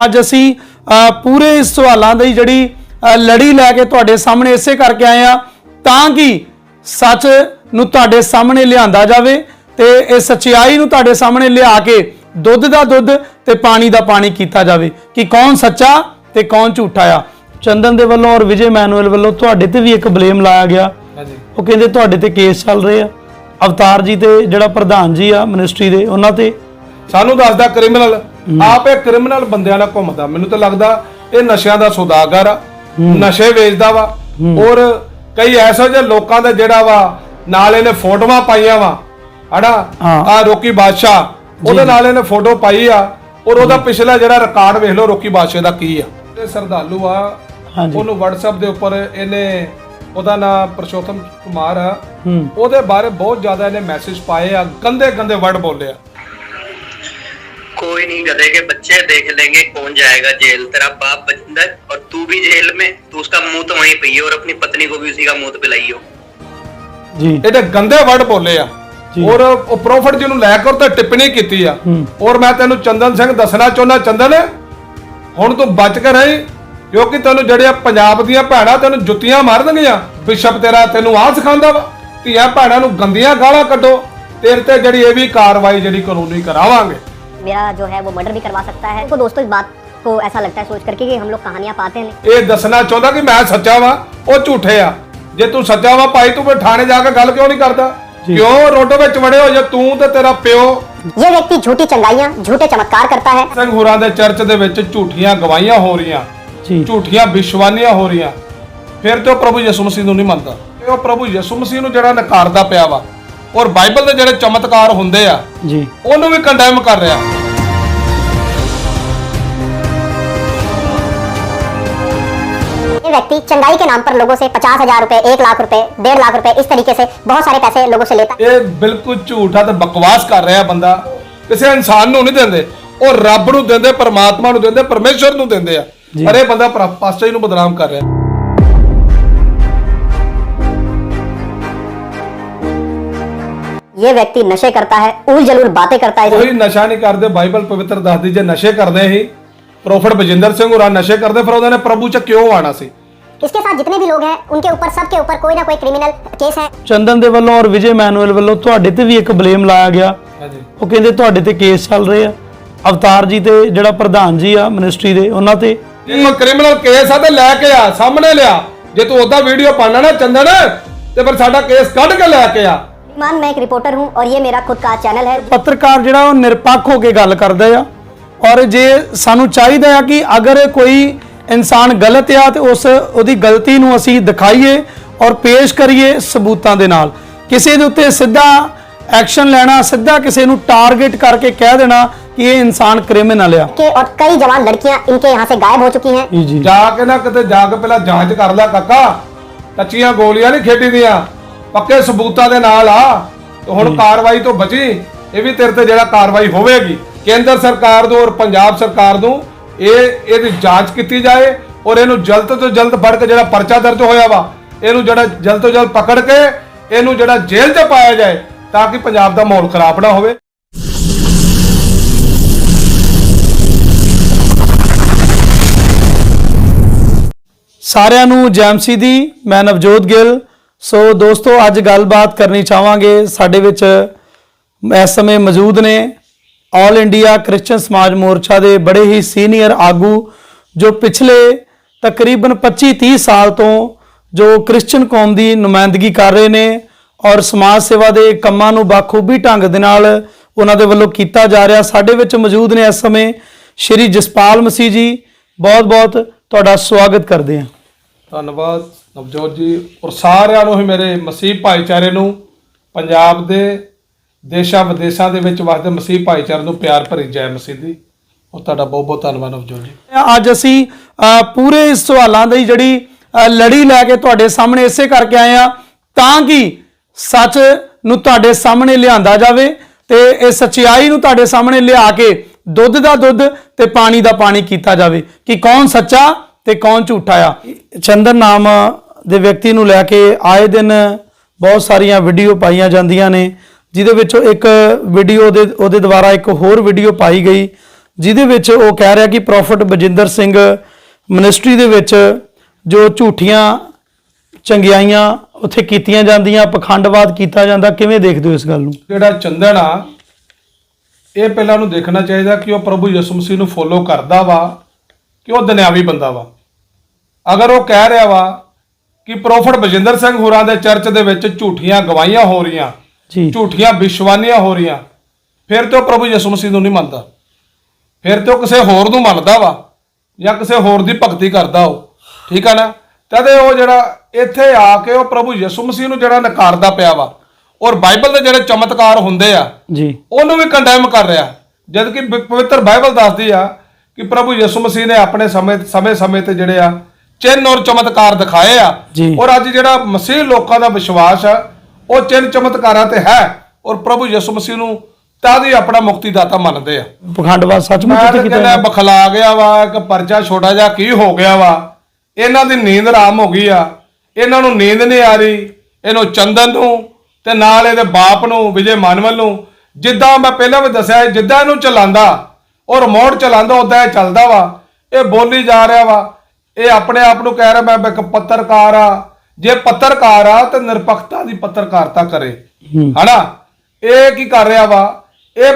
ਅੱਜ ਅਸੀਂ ਪੂਰੇ ਇਸ ਸਵਾਲਾਂ ਦੀ ਜਿਹੜੀ ਲੜੀ ਲੈ ਕੇ ਤੁਹਾਡੇ ਸਾਹਮਣੇ ਇਸੇ ਕਰਕੇ ਆਏ ਆ ਤਾਂ ਕਿ ਸੱਚ ਨੂੰ ਤੁਹਾਡੇ ਸਾਹਮਣੇ ਲਿਆਂਦਾ ਜਾਵੇ ਤੇ ਇਹ ਸਚਾਈ ਨੂੰ ਤੁਹਾਡੇ ਸਾਹਮਣੇ ਲਿਆ ਕੇ ਦੁੱਧ ਦਾ ਦੁੱਧ ਤੇ ਪਾਣੀ ਦਾ ਪਾਣੀ ਕੀਤਾ ਜਾਵੇ ਕਿ ਕੌਣ ਸੱਚਾ ਤੇ ਕੌਣ ਝੂਠਾ ਆ। ਚੰਦਨ ਦੇ ਵੱਲੋਂ ਔਰ ਵਿਜੇ ਮੈਨੂਅਲ ਵੱਲੋਂ ਤੁਹਾਡੇ ਤੇ ਵੀ ਇੱਕ ਬਲੇਮ ਲਾਇਆ ਗਿਆ। ਉਹ ਕਹਿੰਦੇ ਤੁਹਾਡੇ ਤੇ ਕੇਸ ਚੱਲ ਰਹੇ ਆ। ਅਵਤਾਰ ਜੀ ਤੇ ਜਿਹੜਾ ਪ੍ਰਧਾਨ ਜੀ ਆ ਮਿਨਿਸਟਰੀ ਦੇ ਉਹਨਾਂ ਤੇ ਸਾਨੂੰ ਦੱਸਦਾ ਕ੍ਰਿਮੀਨਲ ਆਪ ਇਹ ਕ੍ਰਿਮੀਨਲ ਬੰਦਿਆਂ ਨਾਲ ਘੁੰਮਦਾ। ਮੈਨੂੰ ਤਾਂ ਲੱਗਦਾ ਇਹ ਨਸ਼ਿਆਂ ਦਾ ਸੌਦਾਗਰ ਆ ਨਸ਼ੇ ਵੇਚਦਾ ਵਾ ਔਰ ਕਈ ਐਸੋ ਜਿਹੇ ਲੋਕਾਂ ਦੇ ਜਿਹੜਾ ਵਾ ਨਾਲ ਇਹਨੇ ਫੋਟੋਆਂ ਪਾਈਆਂ ਵਾ। ਹਨਾ? ਹਾਂ। ਆ ਰੋਕੀ ਬਾਦਸ਼ਾਹ ਉਹਦੇ ਨਾਲ ਇਹਨੇ ਫੋਟੋ ਪਾਈ ਆ ਔਰ ਉਹਦਾ ਪਿਛਲਾ ਜਿਹੜਾ ਰਿਕਾਰਡ ਵੇਖ ਲਓ ਰੋਕੀ ਬਾਦਸ਼ਾਹ ਦਾ ਕੀ ਆ। ਇਹ ਸਰਦਾਲੂ ਆ ਉਹਨੂੰ WhatsApp ਦੇ ਉੱਪਰ ਇਹਨੇ ਉਹਦਾ ਨਾਮ ਪ੍ਰਸ਼ੋਤਮ ਕੁਮਾਰ ਆ। ਉਹਦੇ ਬਾਰੇ ਬਹੁਤ ਜ਼ਿਆਦਾ ਇਹਨੇ ਮੈਸੇਜ ਪਾਏ ਆ ਗੰਦੇ ਗੰਦੇ ਵਰਡ ਬੋਲੇ ਆ। कोई नहीं गधे के बच्चे देख लेंगे कौन जाएगा जेल तेरा बाप बजिंदर और तू भी जेल में तू उसका मुंह तो वहीं पे ही है और अपनी पत्नी को भी उसी का मुंह पिलाई हो ਜੀ ਇਹਦੇ ਗੰਦੇ ਵਰਡ ਬੋਲੇ ਆ ਜੀ। ਔਰ ਉਹ ਪ੍ਰੋਫਿਟ ਜੀ ਨੂੰ ਲੈ ਕੇ ਤੇ ਟਿੱਪਣੀ ਕੀਤੀ ਆ ਹੂੰ। ਔਰ ਮੈਂ ਤੈਨੂੰ ਚੰਦਨ ਸਿੰਘ ਦੱਸਣਾ ਚਾਹੁੰਦਾ ਚੰਦਨ ਹੁਣ ਤੂੰ ਬਚ ਕੇ ਰਹੀ ਕਿਉਂਕਿ ਤੈਨੂੰ ਜਿਹੜੇ ਪੰਜਾਬ ਦੀਆਂ ਭੈਣਾਂ ਤੈਨੂੰ ਜੁੱਤੀਆਂ ਮਾਰਨਗੀਆਂ ਬਿਸ਼ਪ ਤੇਰਾ ਤੈਨੂੰ ਆਹ ਸਿਖਾਉਂਦਾ ਵਾ ਧੀਆਂ ਭੈਣਾਂ ਨੂੰ ਗੰਦੀਆਂ ਗਾਲਾਂ ਕੱਢੋ ਤੇਰੇ ਤੇ ਜਿਹੜੀ ਇਹ ਵੀ ਕਾਰਵਾਈ ਜਿਹੜੀ ਕਾਨੂੰਨੀ ਕਰਾਵਾਂਗੇ मेरा जो है वो मर्डर भी करवा सकता है तो दोस्तों इस बात को ऐसा लगता है सोच करके कि हम लोग कहानियां पाते हैं ਇਹ ਦੱਸਣਾ ਚਾਹੁੰਦਾ ਕਿ ਮੈਂ ਸੱਚਾ ਵਾਂ ਉਹ ਝੂਠੇ ਆ ਜੇ ਤੂੰ ਸੱਚਾ ਵਾਂ ਭਾਈ ਤੂੰ ਫਿਰ ਥਾਣੇ ਜਾ ਕੇ ਗੱਲ ਕਿਉਂ ਨਹੀਂ ਕਰਦਾ ਕਿਉਂ ਰੋਡੋ ਵਿੱਚ ਵੜੇ ਹੋ ਜੇ ਤੂੰ ਤੇ ਤੇਰਾ ਪਿਓ ये व्यक्ति झूठी चंगाइयां झूठे चमत्कार करता है ਸਿੰਘ ਹੋਰਾਂ ਦੇ ਚਰਚ ਦੇ ਵਿੱਚ ਝੂਠੀਆਂ ਗਵਾਹੀਆਂ ਹੋ ਰਹੀਆਂ ਜੀ ਝੂਠੀਆਂ ਵਿਸ਼ਵਾਨੀਆਂ ਹੋ ਰਹੀਆਂ ਫਿਰ ਤੇ ਉਹ ਪ੍ਰਭੂ ਯਿਸੂ ਮਸੀਹ ਨੂੰ ਨਹੀਂ ਮੰਨਦਾ ਇਹ ਉਹ ਪ੍ਰਭੂ ਯਿਸੂ ਮਸੀਹ ਨੂੰ ਜਿਹੜਾ ਨਕਾਰਦਾ ਪਿਆ ਵਾ ਔਰ ਬਾਈਬਲ ਦੇ ਜਿਹੜੇ ਚਮਤਕਾਰ ਹੁੰਦੇ ਆ ਜੀ ਉਹਨੂੰ ਵੀ ਕੰਡੈਮ ਕਰ ਰਿਹਾ ये व्यक्ति चंगाई के नाम पर लोगों से पचास हजार रुपए एक लाख रुपए डेढ़ लाख रुपए इस तरीके से बहुत सारे पैसे लोगों से लेता है ਇਹ ਬਿਲਕੁਲ ਝੂਠਾ ਤੇ ਬਕਵਾਸ ਕਰ ਰਿਹਾ ਬੰਦਾ ਕਿਸੇ ਇਨਸਾਨ ਨੂੰ ਨਹੀਂ ਦਿੰਦੇ ਉਹ ਰੱਬ ਨੂੰ ਦਿੰਦੇ ਪਰਮਾਤਮਾ ਨੂੰ ਦਿੰਦੇ ਪਰਮੇਸ਼ਰ ਨੂੰ ਦਿੰਦੇ ਆ ਜੀ। ਪਰ ਇਹ ਬੰਦਾ ਪਰ- ਪਾਤਸ਼ਾਹੀ ਨੂੰ ਬਦਨਾਮ ਕਰ ਰਿਹਾ ये व्यक्ति नशे करता है उल जलूल बातें करता है ਕੋਈ ਨਸ਼ਾ ਨਹੀਂ ਕਰਦੇ ਬਾਈਬਲ ਪਵਿੱਤਰ ਦੱਸਦੀ ਜੇ ਨਸ਼ੇ ਕਰਦੇ ਹੀ ਪ੍ਰੋਫਟ ਬਜਿੰਦਰ ਸਿੰਘ ਹੋਰਾਂ ਨਸ਼ੇ ਕਰਦੇ ਫਿਰ ਉਹਨਾਂ ਨੇ ਪ੍ਰਭੂ ਚ ਕਿਉਂ ਆਣਾ ਸੀ इसके साथ जितने भी लोग हैं उनके ऊपर सबके ऊपर कोई ना कोई क्रिमिनल केस है ਚੰਦਨ ਦੇ ਵੱਲੋਂ ਔਰ ਵਿਜੇ ਮੈਨੂਅਲ ਵੱਲੋਂ ਤੁਹਾਡੇ ਤੇ ਵੀ ਇੱਕ ਬਲੇਮ ਲਾਇਆ ਗਿਆ ਹਾਂਜੀ ਉਹ ਕਹਿੰਦੇ ਤੁਹਾਡੇ ਤੇ ਕੇਸ ਚੱਲ ਰਹੇ ਆ ਅਵਤਾਰ ਜੀ ਤੇ ਜਿਹੜਾ ਪ੍ਰਧਾਨ ਜੀ ਆ ਮਿਨਿਸਟਰੀ ਦੇ ਉਹਨਾਂ ਤੇ ਜੇ ਕੋਈ ਕ੍ਰਿਮੀਨਲ ਕੇਸ ਆ ਤੇ ਲੈ ਕੇ ਆ ਸਾਹਮਣੇ ਲਿਆ ਜੇ ਤੂੰ ਉਹਦਾ ਵੀਡੀਓ ਪਾਣਾ ਨਾ ਚੰਦਨ ਤੇ ਫਿਰ ਸਾਡਾ ਕੇਸ ਕੱਢ ਕੇ ਲੈ ਕੇ ਆ मान मैं एक रिपोर्टर हूँ और ये मेरा खुद का चैनल है ਪੱਤਰਕਾਰ ਜਿਹੜਾ ਉਹ ਨਿਰਪੱਖ ਹੋ ਕੇ ਗੱਲ ਕਰਦਾ ਆ ਔਰ ਜੇ ਸਾਨੂੰ ਚਾਹੀਦਾ ਆ ਕਿ ਅਗਰ ਕੋਈ ਇਨਸਾਨ ਗਲਤ ਆ ਤੇ ਉਸ ਉਹਦੀ ਗਲਤੀ ਨੂੰ ਅਸੀਂ ਦਿਖਾਈਏ ਔਰ ਪੇਸ਼ ਕਰੀਏ ਸਬੂਤਾਂ ਦੇ ਨਾਲ ਕਿਸੇ ਦੇ ਉੱਤੇ ਸਿੱਧਾ ਐਕਸ਼ਨ ਲੈਣਾ ਸਿੱਧਾ ਕਿਸੇ ਨੂੰ ਟਾਰਗੇਟ ਕਰਕੇ ਕਹਿ ਦੇਣਾ ਕਿ ਇਹ ਇਨਸਾਨ ਕ੍ਰਿਮੀਨਲ ਆ के और कई जवान लड़कियां इनके यहाँ से गायब हो चुकी हैं ਜੀ ਜੀ ਜਾ ਕੇ ਨਾ ਕਿਤੇ ਜਾ ਕੇ ਪਹਿਲਾਂ ਜਾਂਚ ਕਰ ਲੈ ਕਾਕਾ ਕੱਚੀਆਂ ਗੋਲੀਆਂ ਨਹੀਂ ਖੇਡੀ ਦੀਆਂ ਪੱਕੇ ਸਬੂਤਾਂ ਦੇ ਨਾਲ ਆ ਤੇ ਹੁਣ ਕਾਰਵਾਈ ਤੋਂ ਬਚੀ ਇਹ ਵੀ ਤੇਰੇ ਤੇ ਜਿਹੜਾ ਕਾਰਵਾਈ ਹੋਵੇਗੀ ਕੇਂਦਰ ਸਰਕਾਰ ਨੂੰ ਔਰ ਪੰਜਾਬ ਸਰਕਾਰ ਨੂੰ ਇਹ ਇਹਦੀ ਜਾਂਚ ਕੀਤੀ ਜਾਏ ਔਰ ਇਹਨੂੰ ਜਲਦ ਤੋਂ ਜਲਦ ਫੜ ਕੇ ਜਿਹੜਾ ਪਰਚਾ ਦਰਜ ਹੋਇਆ ਵਾ, ਇਹਨੂੰ ਜਿਹੜਾ ਜਲਦ ਤੋਂ ਜਲਦ ਪਕੜ ਕੇ ਇਹਨੂੰ ਜਿਹੜਾ ਜੇਲ੍ਹ 'ਚ ਪਾਇਆ ਜਾਏ ਤਾਂ ਕਿ ਪੰਜਾਬ ਦਾ ਮਾਹੌਲ ਖਰਾਬ ਨਾ ਹੋਵੇ। ਸਾਰਿਆਂ ਨੂੰ ਜੈਮਸੀ ਦੀ, ਮੈਂ ਨਵਜੋਤ ਗਿੱਲ। ਸੋ ਦੋਸਤੋ, ਅੱਜ ਗੱਲਬਾਤ ਕਰਨੀ ਚਾਹਾਂਗੇ ਸਾਡੇ ਵਿੱਚ, ਇਸ ਸਮੇਂ ਮੌਜੂਦ ਨੇ ਆਲ ਇੰਡੀਆ ਕ੍ਰਿਸਚੀਅਨ ਸਮਾਜ ਮੋਰਚਾ ਦੇ ਬੜੇ ਹੀ ਸੀਨੀਅਰ ਆਗੂ, ਜੋ ਪਿਛਲੇ ਤਕਰੀਬਨ 25-30 ਸਾਲ ਤੋਂ ਜੋ ਕ੍ਰਿਸਚੀਅਨ ਕੌਮ ਦੀ ਨੁਮਾਇੰਦਗੀ ਕਰ ਰਹੇ ਨੇ ਔਰ ਸਮਾਜ ਸੇਵਾ ਦੇ ਕੰਮਾਂ ਨੂੰ ਬਾਖੂਬੀ ਢੰਗ ਦੇ ਨਾਲ ਉਹਨਾਂ ਦੇ ਵੱਲੋਂ ਕੀਤਾ ਜਾ ਰਿਹਾ, ਸਾਡੇ ਵਿੱਚ ਮੌਜੂਦ ਨੇ ਇਸ ਸਮੇਂ ਸ਼੍ਰੀ ਜਸਪਾਲ ਮਸੀਹ ਜੀ। ਬਹੁਤ-ਬਹੁਤ ਤੁਹਾਡਾ ਸਵਾਗਤ ਕਰਦੇ ਹਾਂ। ਧੰਨਵਾਦ ਨਵਜੋਤ ਜੀ ਔਰ ਸਾਰਿਆਂ ਨੂੰ ਹੀ ਮੇਰੇ ਮਸੀਹ ਭਾਈਚਾਰੇ ਨੂੰ, ਪੰਜਾਬ ਦੇ ਦੇਸ਼ਾਂ ਵਿਦੇਸ਼ਾਂ ਦੇ ਵਿੱਚ ਵਸਦੇ ਮਸੀਹ ਭਾਈਚਾਰੇ ਨੂੰ ਪਿਆਰ ਭਰੀ ਜੈ ਮਸੀਹ ਦੀ। ਔਰ ਤੁਹਾਡਾ ਬਹੁਤ ਬਹੁਤ ਧੰਨਵਾਦ ਨਵਜੋਤ ਜੀ। ਅੱਜ ਅਸੀਂ ਅ, ਪੂਰੇ ਇਸ ਸਵਾਲਾਂ ਦੀ ਜਿਹੜੀ ਲੜੀ ਲੈ ਕੇ ਤੁਹਾਡੇ ਸਾਹਮਣੇ ਇਸੇ ਕਰਕੇ ਆਏ ਆ ਤਾਂ ਕਿ ਸੱਚ ਨੂੰ ਤੁਹਾਡੇ ਸਾਹਮਣੇ ਲਿਆਂਦਾ ਜਾਵੇ ਤੇ ਇਹ ਸਚਾਈ ਨੂੰ ਤੁਹਾਡੇ ਸਾਹਮਣੇ ਲਿਆ ਕੇ ਦੁੱਧ ਦਾ ਦੁੱਧ ਤੇ ਪਾਣੀ ਦਾ ਪਾਣੀ ਕੀਤਾ ਜਾਵੇ ਕਿ ਕੌਣ ਸੱਚਾ ਤੇ ਕੌਣ ਝੂਠਾ ਆ। ਚੰਦਨ ਨਾਮ ਦੇ ਵਿਅਕਤੀ ਨੂੰ ਲੈ ਕੇ ਆਏ ਦਿਨ ਬਹੁਤ ਸਾਰੀਆਂ ਵੀਡੀਓ ਪਾਈਆਂ ਜਾਂਦੀਆਂ ਨੇ। ਜਿਹਦੇ ਵਿੱਚੋਂ ਇੱਕ ਵੀਡੀਓ ਦੇ, ਉਹਦੇ ਦੁਆਰਾ ਇੱਕ ਹੋਰ ਵੀਡੀਓ ਪਾਈ ਗਈ, ਜਿਹਦੇ ਵਿੱਚ ਉਹ ਕਹਿ ਰਿਹਾ ਕਿ ਪ੍ਰੋਫਟ ਬਜਿੰਦਰ ਸਿੰਘ ਮਿਨਿਸਟਰੀ ਦੇ ਵਿੱਚ ਜੋ ਝੂਠੀਆਂ ਚੰਗਿਆਈਆਂ ਉੱਥੇ ਕੀਤੀਆਂ ਜਾਂਦੀਆਂ, ਪਖੰਡਵਾਦ ਕੀਤਾ ਜਾਂਦਾ, ਕਿਵੇਂ ਦੇਖਦੇ ਹੋ ਇਸ ਗੱਲ ਨੂੰ? ਜਿਹੜਾ ਚੰਦਨ ਆ, ਇਹ ਪਹਿਲਾਂ ਨੂੰ ਦੇਖਣਾ ਚਾਹੀਦਾ ਕਿ ਉਹ ਪ੍ਰਭੂ ਯਿਸੂ ਮਸੀਹ ਨੂੰ ਫੋਲੋ ਕਰਦਾ ਵਾ ਕਿ ਉਹ ਦੁਨਿਆਵੀ ਬੰਦਾ ਵਾ। ਅਗਰ ਉਹ ਕਹਿ ਰਿਹਾ ਵਾ ਕਿ ਪ੍ਰੋਫਟ ਬਜਿੰਦਰ ਸਿੰਘ ਹੋਰਾਂ ਦੇ ਚਰਚ ਦੇ ਵਿੱਚ ਝੂਠੀਆਂ ਗਵਾਹੀਆਂ ਹੋ ਰਹੀਆਂ ਜੀ। ਝੂਠੀਆਂ ਵਿਸ਼ਵਾਨੀਆਂ ਹੋ ਰਹੀਆਂ। ਫਿਰ ਤੇ ਉਹ ਪ੍ਰਭੂ ਯਿਸੂ ਮਸੀਹ ਨੂੰ ਨਹੀਂ ਮੰਨਦਾ। ਫਿਰ ਤੇ ਉਹ ਕਿਸੇ ਹੋਰ ਨੂੰ ਮੰਨਦਾ ਵਾ ਜਾਂ ਕਿਸੇ ਹੋਰ ਦੀ ਭਗਤੀ ਕਰਦਾ ਉਹ। ਠੀਕ ਆ ਨਾ? ਤਦੇ ਉਹ ਜਿਹੜਾ ਇੱਥੇ ਆ ਕੇ ਉਹ ਪ੍ਰਭੂ ਯਿਸੂ ਮਸੀਹ ਨੂੰ ਜਿਹੜਾ ਨਕਾਰਦਾ ਪਿਆ ਵਾ ਔਰ ਬਾਈਬਲ ਦੇ ਜਿਹੜੇ ਚਮਤਕਾਰ ਹੁੰਦੇ ਆ ਜੀ। ਉਹਨੂੰ ਵੀ ਕੰਡੈਮ ਕਰ ਰਿਹਾ। ਜਦ ਕਿ ਪਵਿੱਤਰ ਬਾਈਬਲ ਦੱਸਦੀ ਆ ਕਿ ਪ੍ਰਭੂ ਯਿਸੂ ਮਸੀਹ ਨੇ ਆਪਣੇ ਸਮੇਂ ਸਮੇਂ ਸਮੇਂ ਤੇ ਜਿਹੜੇ ਆ ਚਿੰਨ ਔਰ ਚਮਤਕਾਰ ਦਿਖਾਏ ਆ। ਜੀ। ਔਰ ਅੱਜ ਜਿਹੜਾ ਮਸੀਹ ਲੋਕਾਂ ਦਾ ਵਿਸ਼ਵਾਸ ਆ ਉਹ ਚਿੰਨ ਚਮਤਕਾਰਾਂ ਤੇ ਹੈ ਔਰ ਪ੍ਰਭੂ ਯਿਸੂ ਮਸੀਹ ਨੂੰ ਤਾਂ ਹੀ ਆਪਣਾ ਮੁਕਤੀਦਾਤਾ ਮੰਨਦੇ ਆ। ਪਖੰਡਵਾਦ ਸੱਚਮੁੱਚ ਤਾਂ ਕੀਤਾ ਕਹਿੰਦਾ? ਬਖਲਾ ਗਿਆ ਵਾ ਇੱਕ ਪਰਚਾ ਛੋਟਾ ਜਿਹਾ ਕੀ ਹੋ ਗਿਆ ਵਾ। ਇਹਨਾਂ ਦੀ ਨੀਂਦ ਆਰਾਮ ਹੋ ਗਈ ਆ। ਇਹਨਾਂ ਨੂੰ ਨੀਂਦ ਨਹੀਂ ਆ ਰਹੀ। ਇਹਨੂੰ ਚੰਦਨ ਨੂੰ ਤੇ ਨਾਲ ਇਹਦੇ ਬਾਪ ਨੂੰ ਵਿਜੇ ਮਾਨਵਲ ਨੂੰ ਜਿੱਦਾਂ ਮੈਂ ਪਹਿਲਾਂ ਵੀ ਦੱਸਿਆ ਜਿੱਦਾਂ ਇਹਨੂੰ ਚਲਾਉਂਦਾ ਉਹ ਰਿਮੋਟ ਚਲਾਉਂਦਾ ਉਦਾਂ ਇਹ ਚੱਲਦਾ ਵਾ। ਇਹ ਬੋਲੀ ਜਾ ਰਿਹਾ ਵਾ। ਇਹ ਆਪਣੇ ਆਪ ਨੂੰ ਕਹਿ ਰਿਹਾ ਮੈਂ ਇੱਕ ਪੱਤਰਕਾਰ ਆ। ਜੇ ਪੱਤਰਕਾਰ ਆ ਤੇ ਨਿਰਪੱਖਤਾ ਦੀ ਪੱਤਰਕਾਰਤਾ ਕਰੇ। ਹੂੰ। ਹਨਾ? ਇਹ ਕੀ ਕਰ ਰਿਹਾ ਵਾ? ਇਹ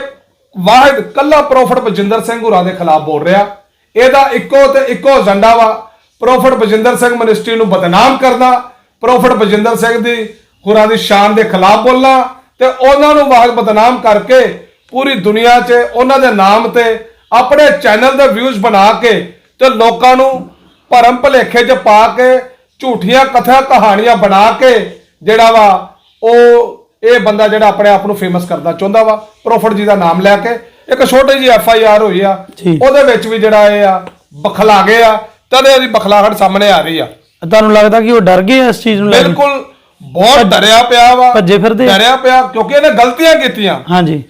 ਵਾਹਿਦ ਕੱਲਾ ਪ੍ਰੋਫਟ ਬਜਿੰਦਰ ਸਿੰਘ ਹੁਰਾਂ ਦੇ ਖਿਲਾਫ ਬੋਲ ਰਿਹਾ। ਇਹਦਾ ਇੱਕੋ ਤੇ ਇੱਕੋ ਏਜੰਡਾ ਵਾ। ਪ੍ਰੋਫਟ ਬਜਿੰਦਰ ਸਿੰਘ ਮਿਨਿਸਟਰੀ ਨੂੰ ਬਦਨਾਮ ਕਰਨਾ ਪ੍ਰੋਫਟ ਬਜਿੰਦਰ ਸਿੰਘ ਦੀ ਹੁਰਾਂ ਦੀ ਸ਼ਾਨ ਦੇ ਖਿਲਾਫ ਬੋਲਣਾ ਤੇ ਉਹਨਾਂ ਨੂੰ ਵਾਹਿਦ ਬਦਨਾਮ ਕਰਕੇ ਪੂਰੀ ਦੁਨੀਆ 'ਚ ਉਹਨਾਂ ਦੇ ਨਾਮ ਤੇ ਆਪਣੇ ਚੈਨਲ ਦੇ ਵਿਊਜ਼ ਬਣਾ ਕੇ ਤੇ ਲੋਕਾਂ ਨੂੰ ਭਰਮ ਭਲੇਖੇ 'ਚ ਪਾ ਕੇ ਝੂਠੀਆਂ ਕਥਾ ਕਹਾਣੀਆਂ ਬਣਾ ਕੇ ਜਿਹੜਾ ਵਾ ਉਹ ਇਹ ਬੰਦਾ ਜਿਹੜਾ ਆਪਣੇ ਆਪ ਨੂੰ ਫੇਮਸ ਕਰਦਾ ਚਾਹੁੰਦਾ ਵਾ। ਪ੍ਰੋਫਟ ਜੀ ਦਾ ਨਾਮ ਲੈ ਕੇ। ਇੱਕ ਛੋਟੀ ਜੀ ਐਫ ਆਈ ਆਰ ਹੋਈ ਆ। ਉਹਦੇ ਵਿੱਚ ਵੀ ਜਿਹੜਾ ਇਹ ਆ ਬਖਲਾ ਗਏ ਆ। ਤਦੇ ਉਹਦੀ ਬਖਲਾਹਟ ਸਾਹਮਣੇ ਆ ਰਹੀ ਆ। ਤੁਹਾਨੂੰ ਲੱਗਦਾ ਕਿ ਉਹ ਡਰ ਗਏ ਇਸ ਚੀਜ਼ ਨੂੰ ਲੈ ਕੇ? ਬਿਲਕੁਲ। ਬਹੁਤ ਡਰਿਆ ਪਿਆ ਵਾ। ਭੱਜੇ ਫਿਰਦੇ। ਡਰਿਆ ਪਿਆ ਕਿਉਂਕਿ ਇਹਨੇ ਗਲਤੀਆਂ ਕੀਤੀਆਂ। ਹਾਂਜੀ।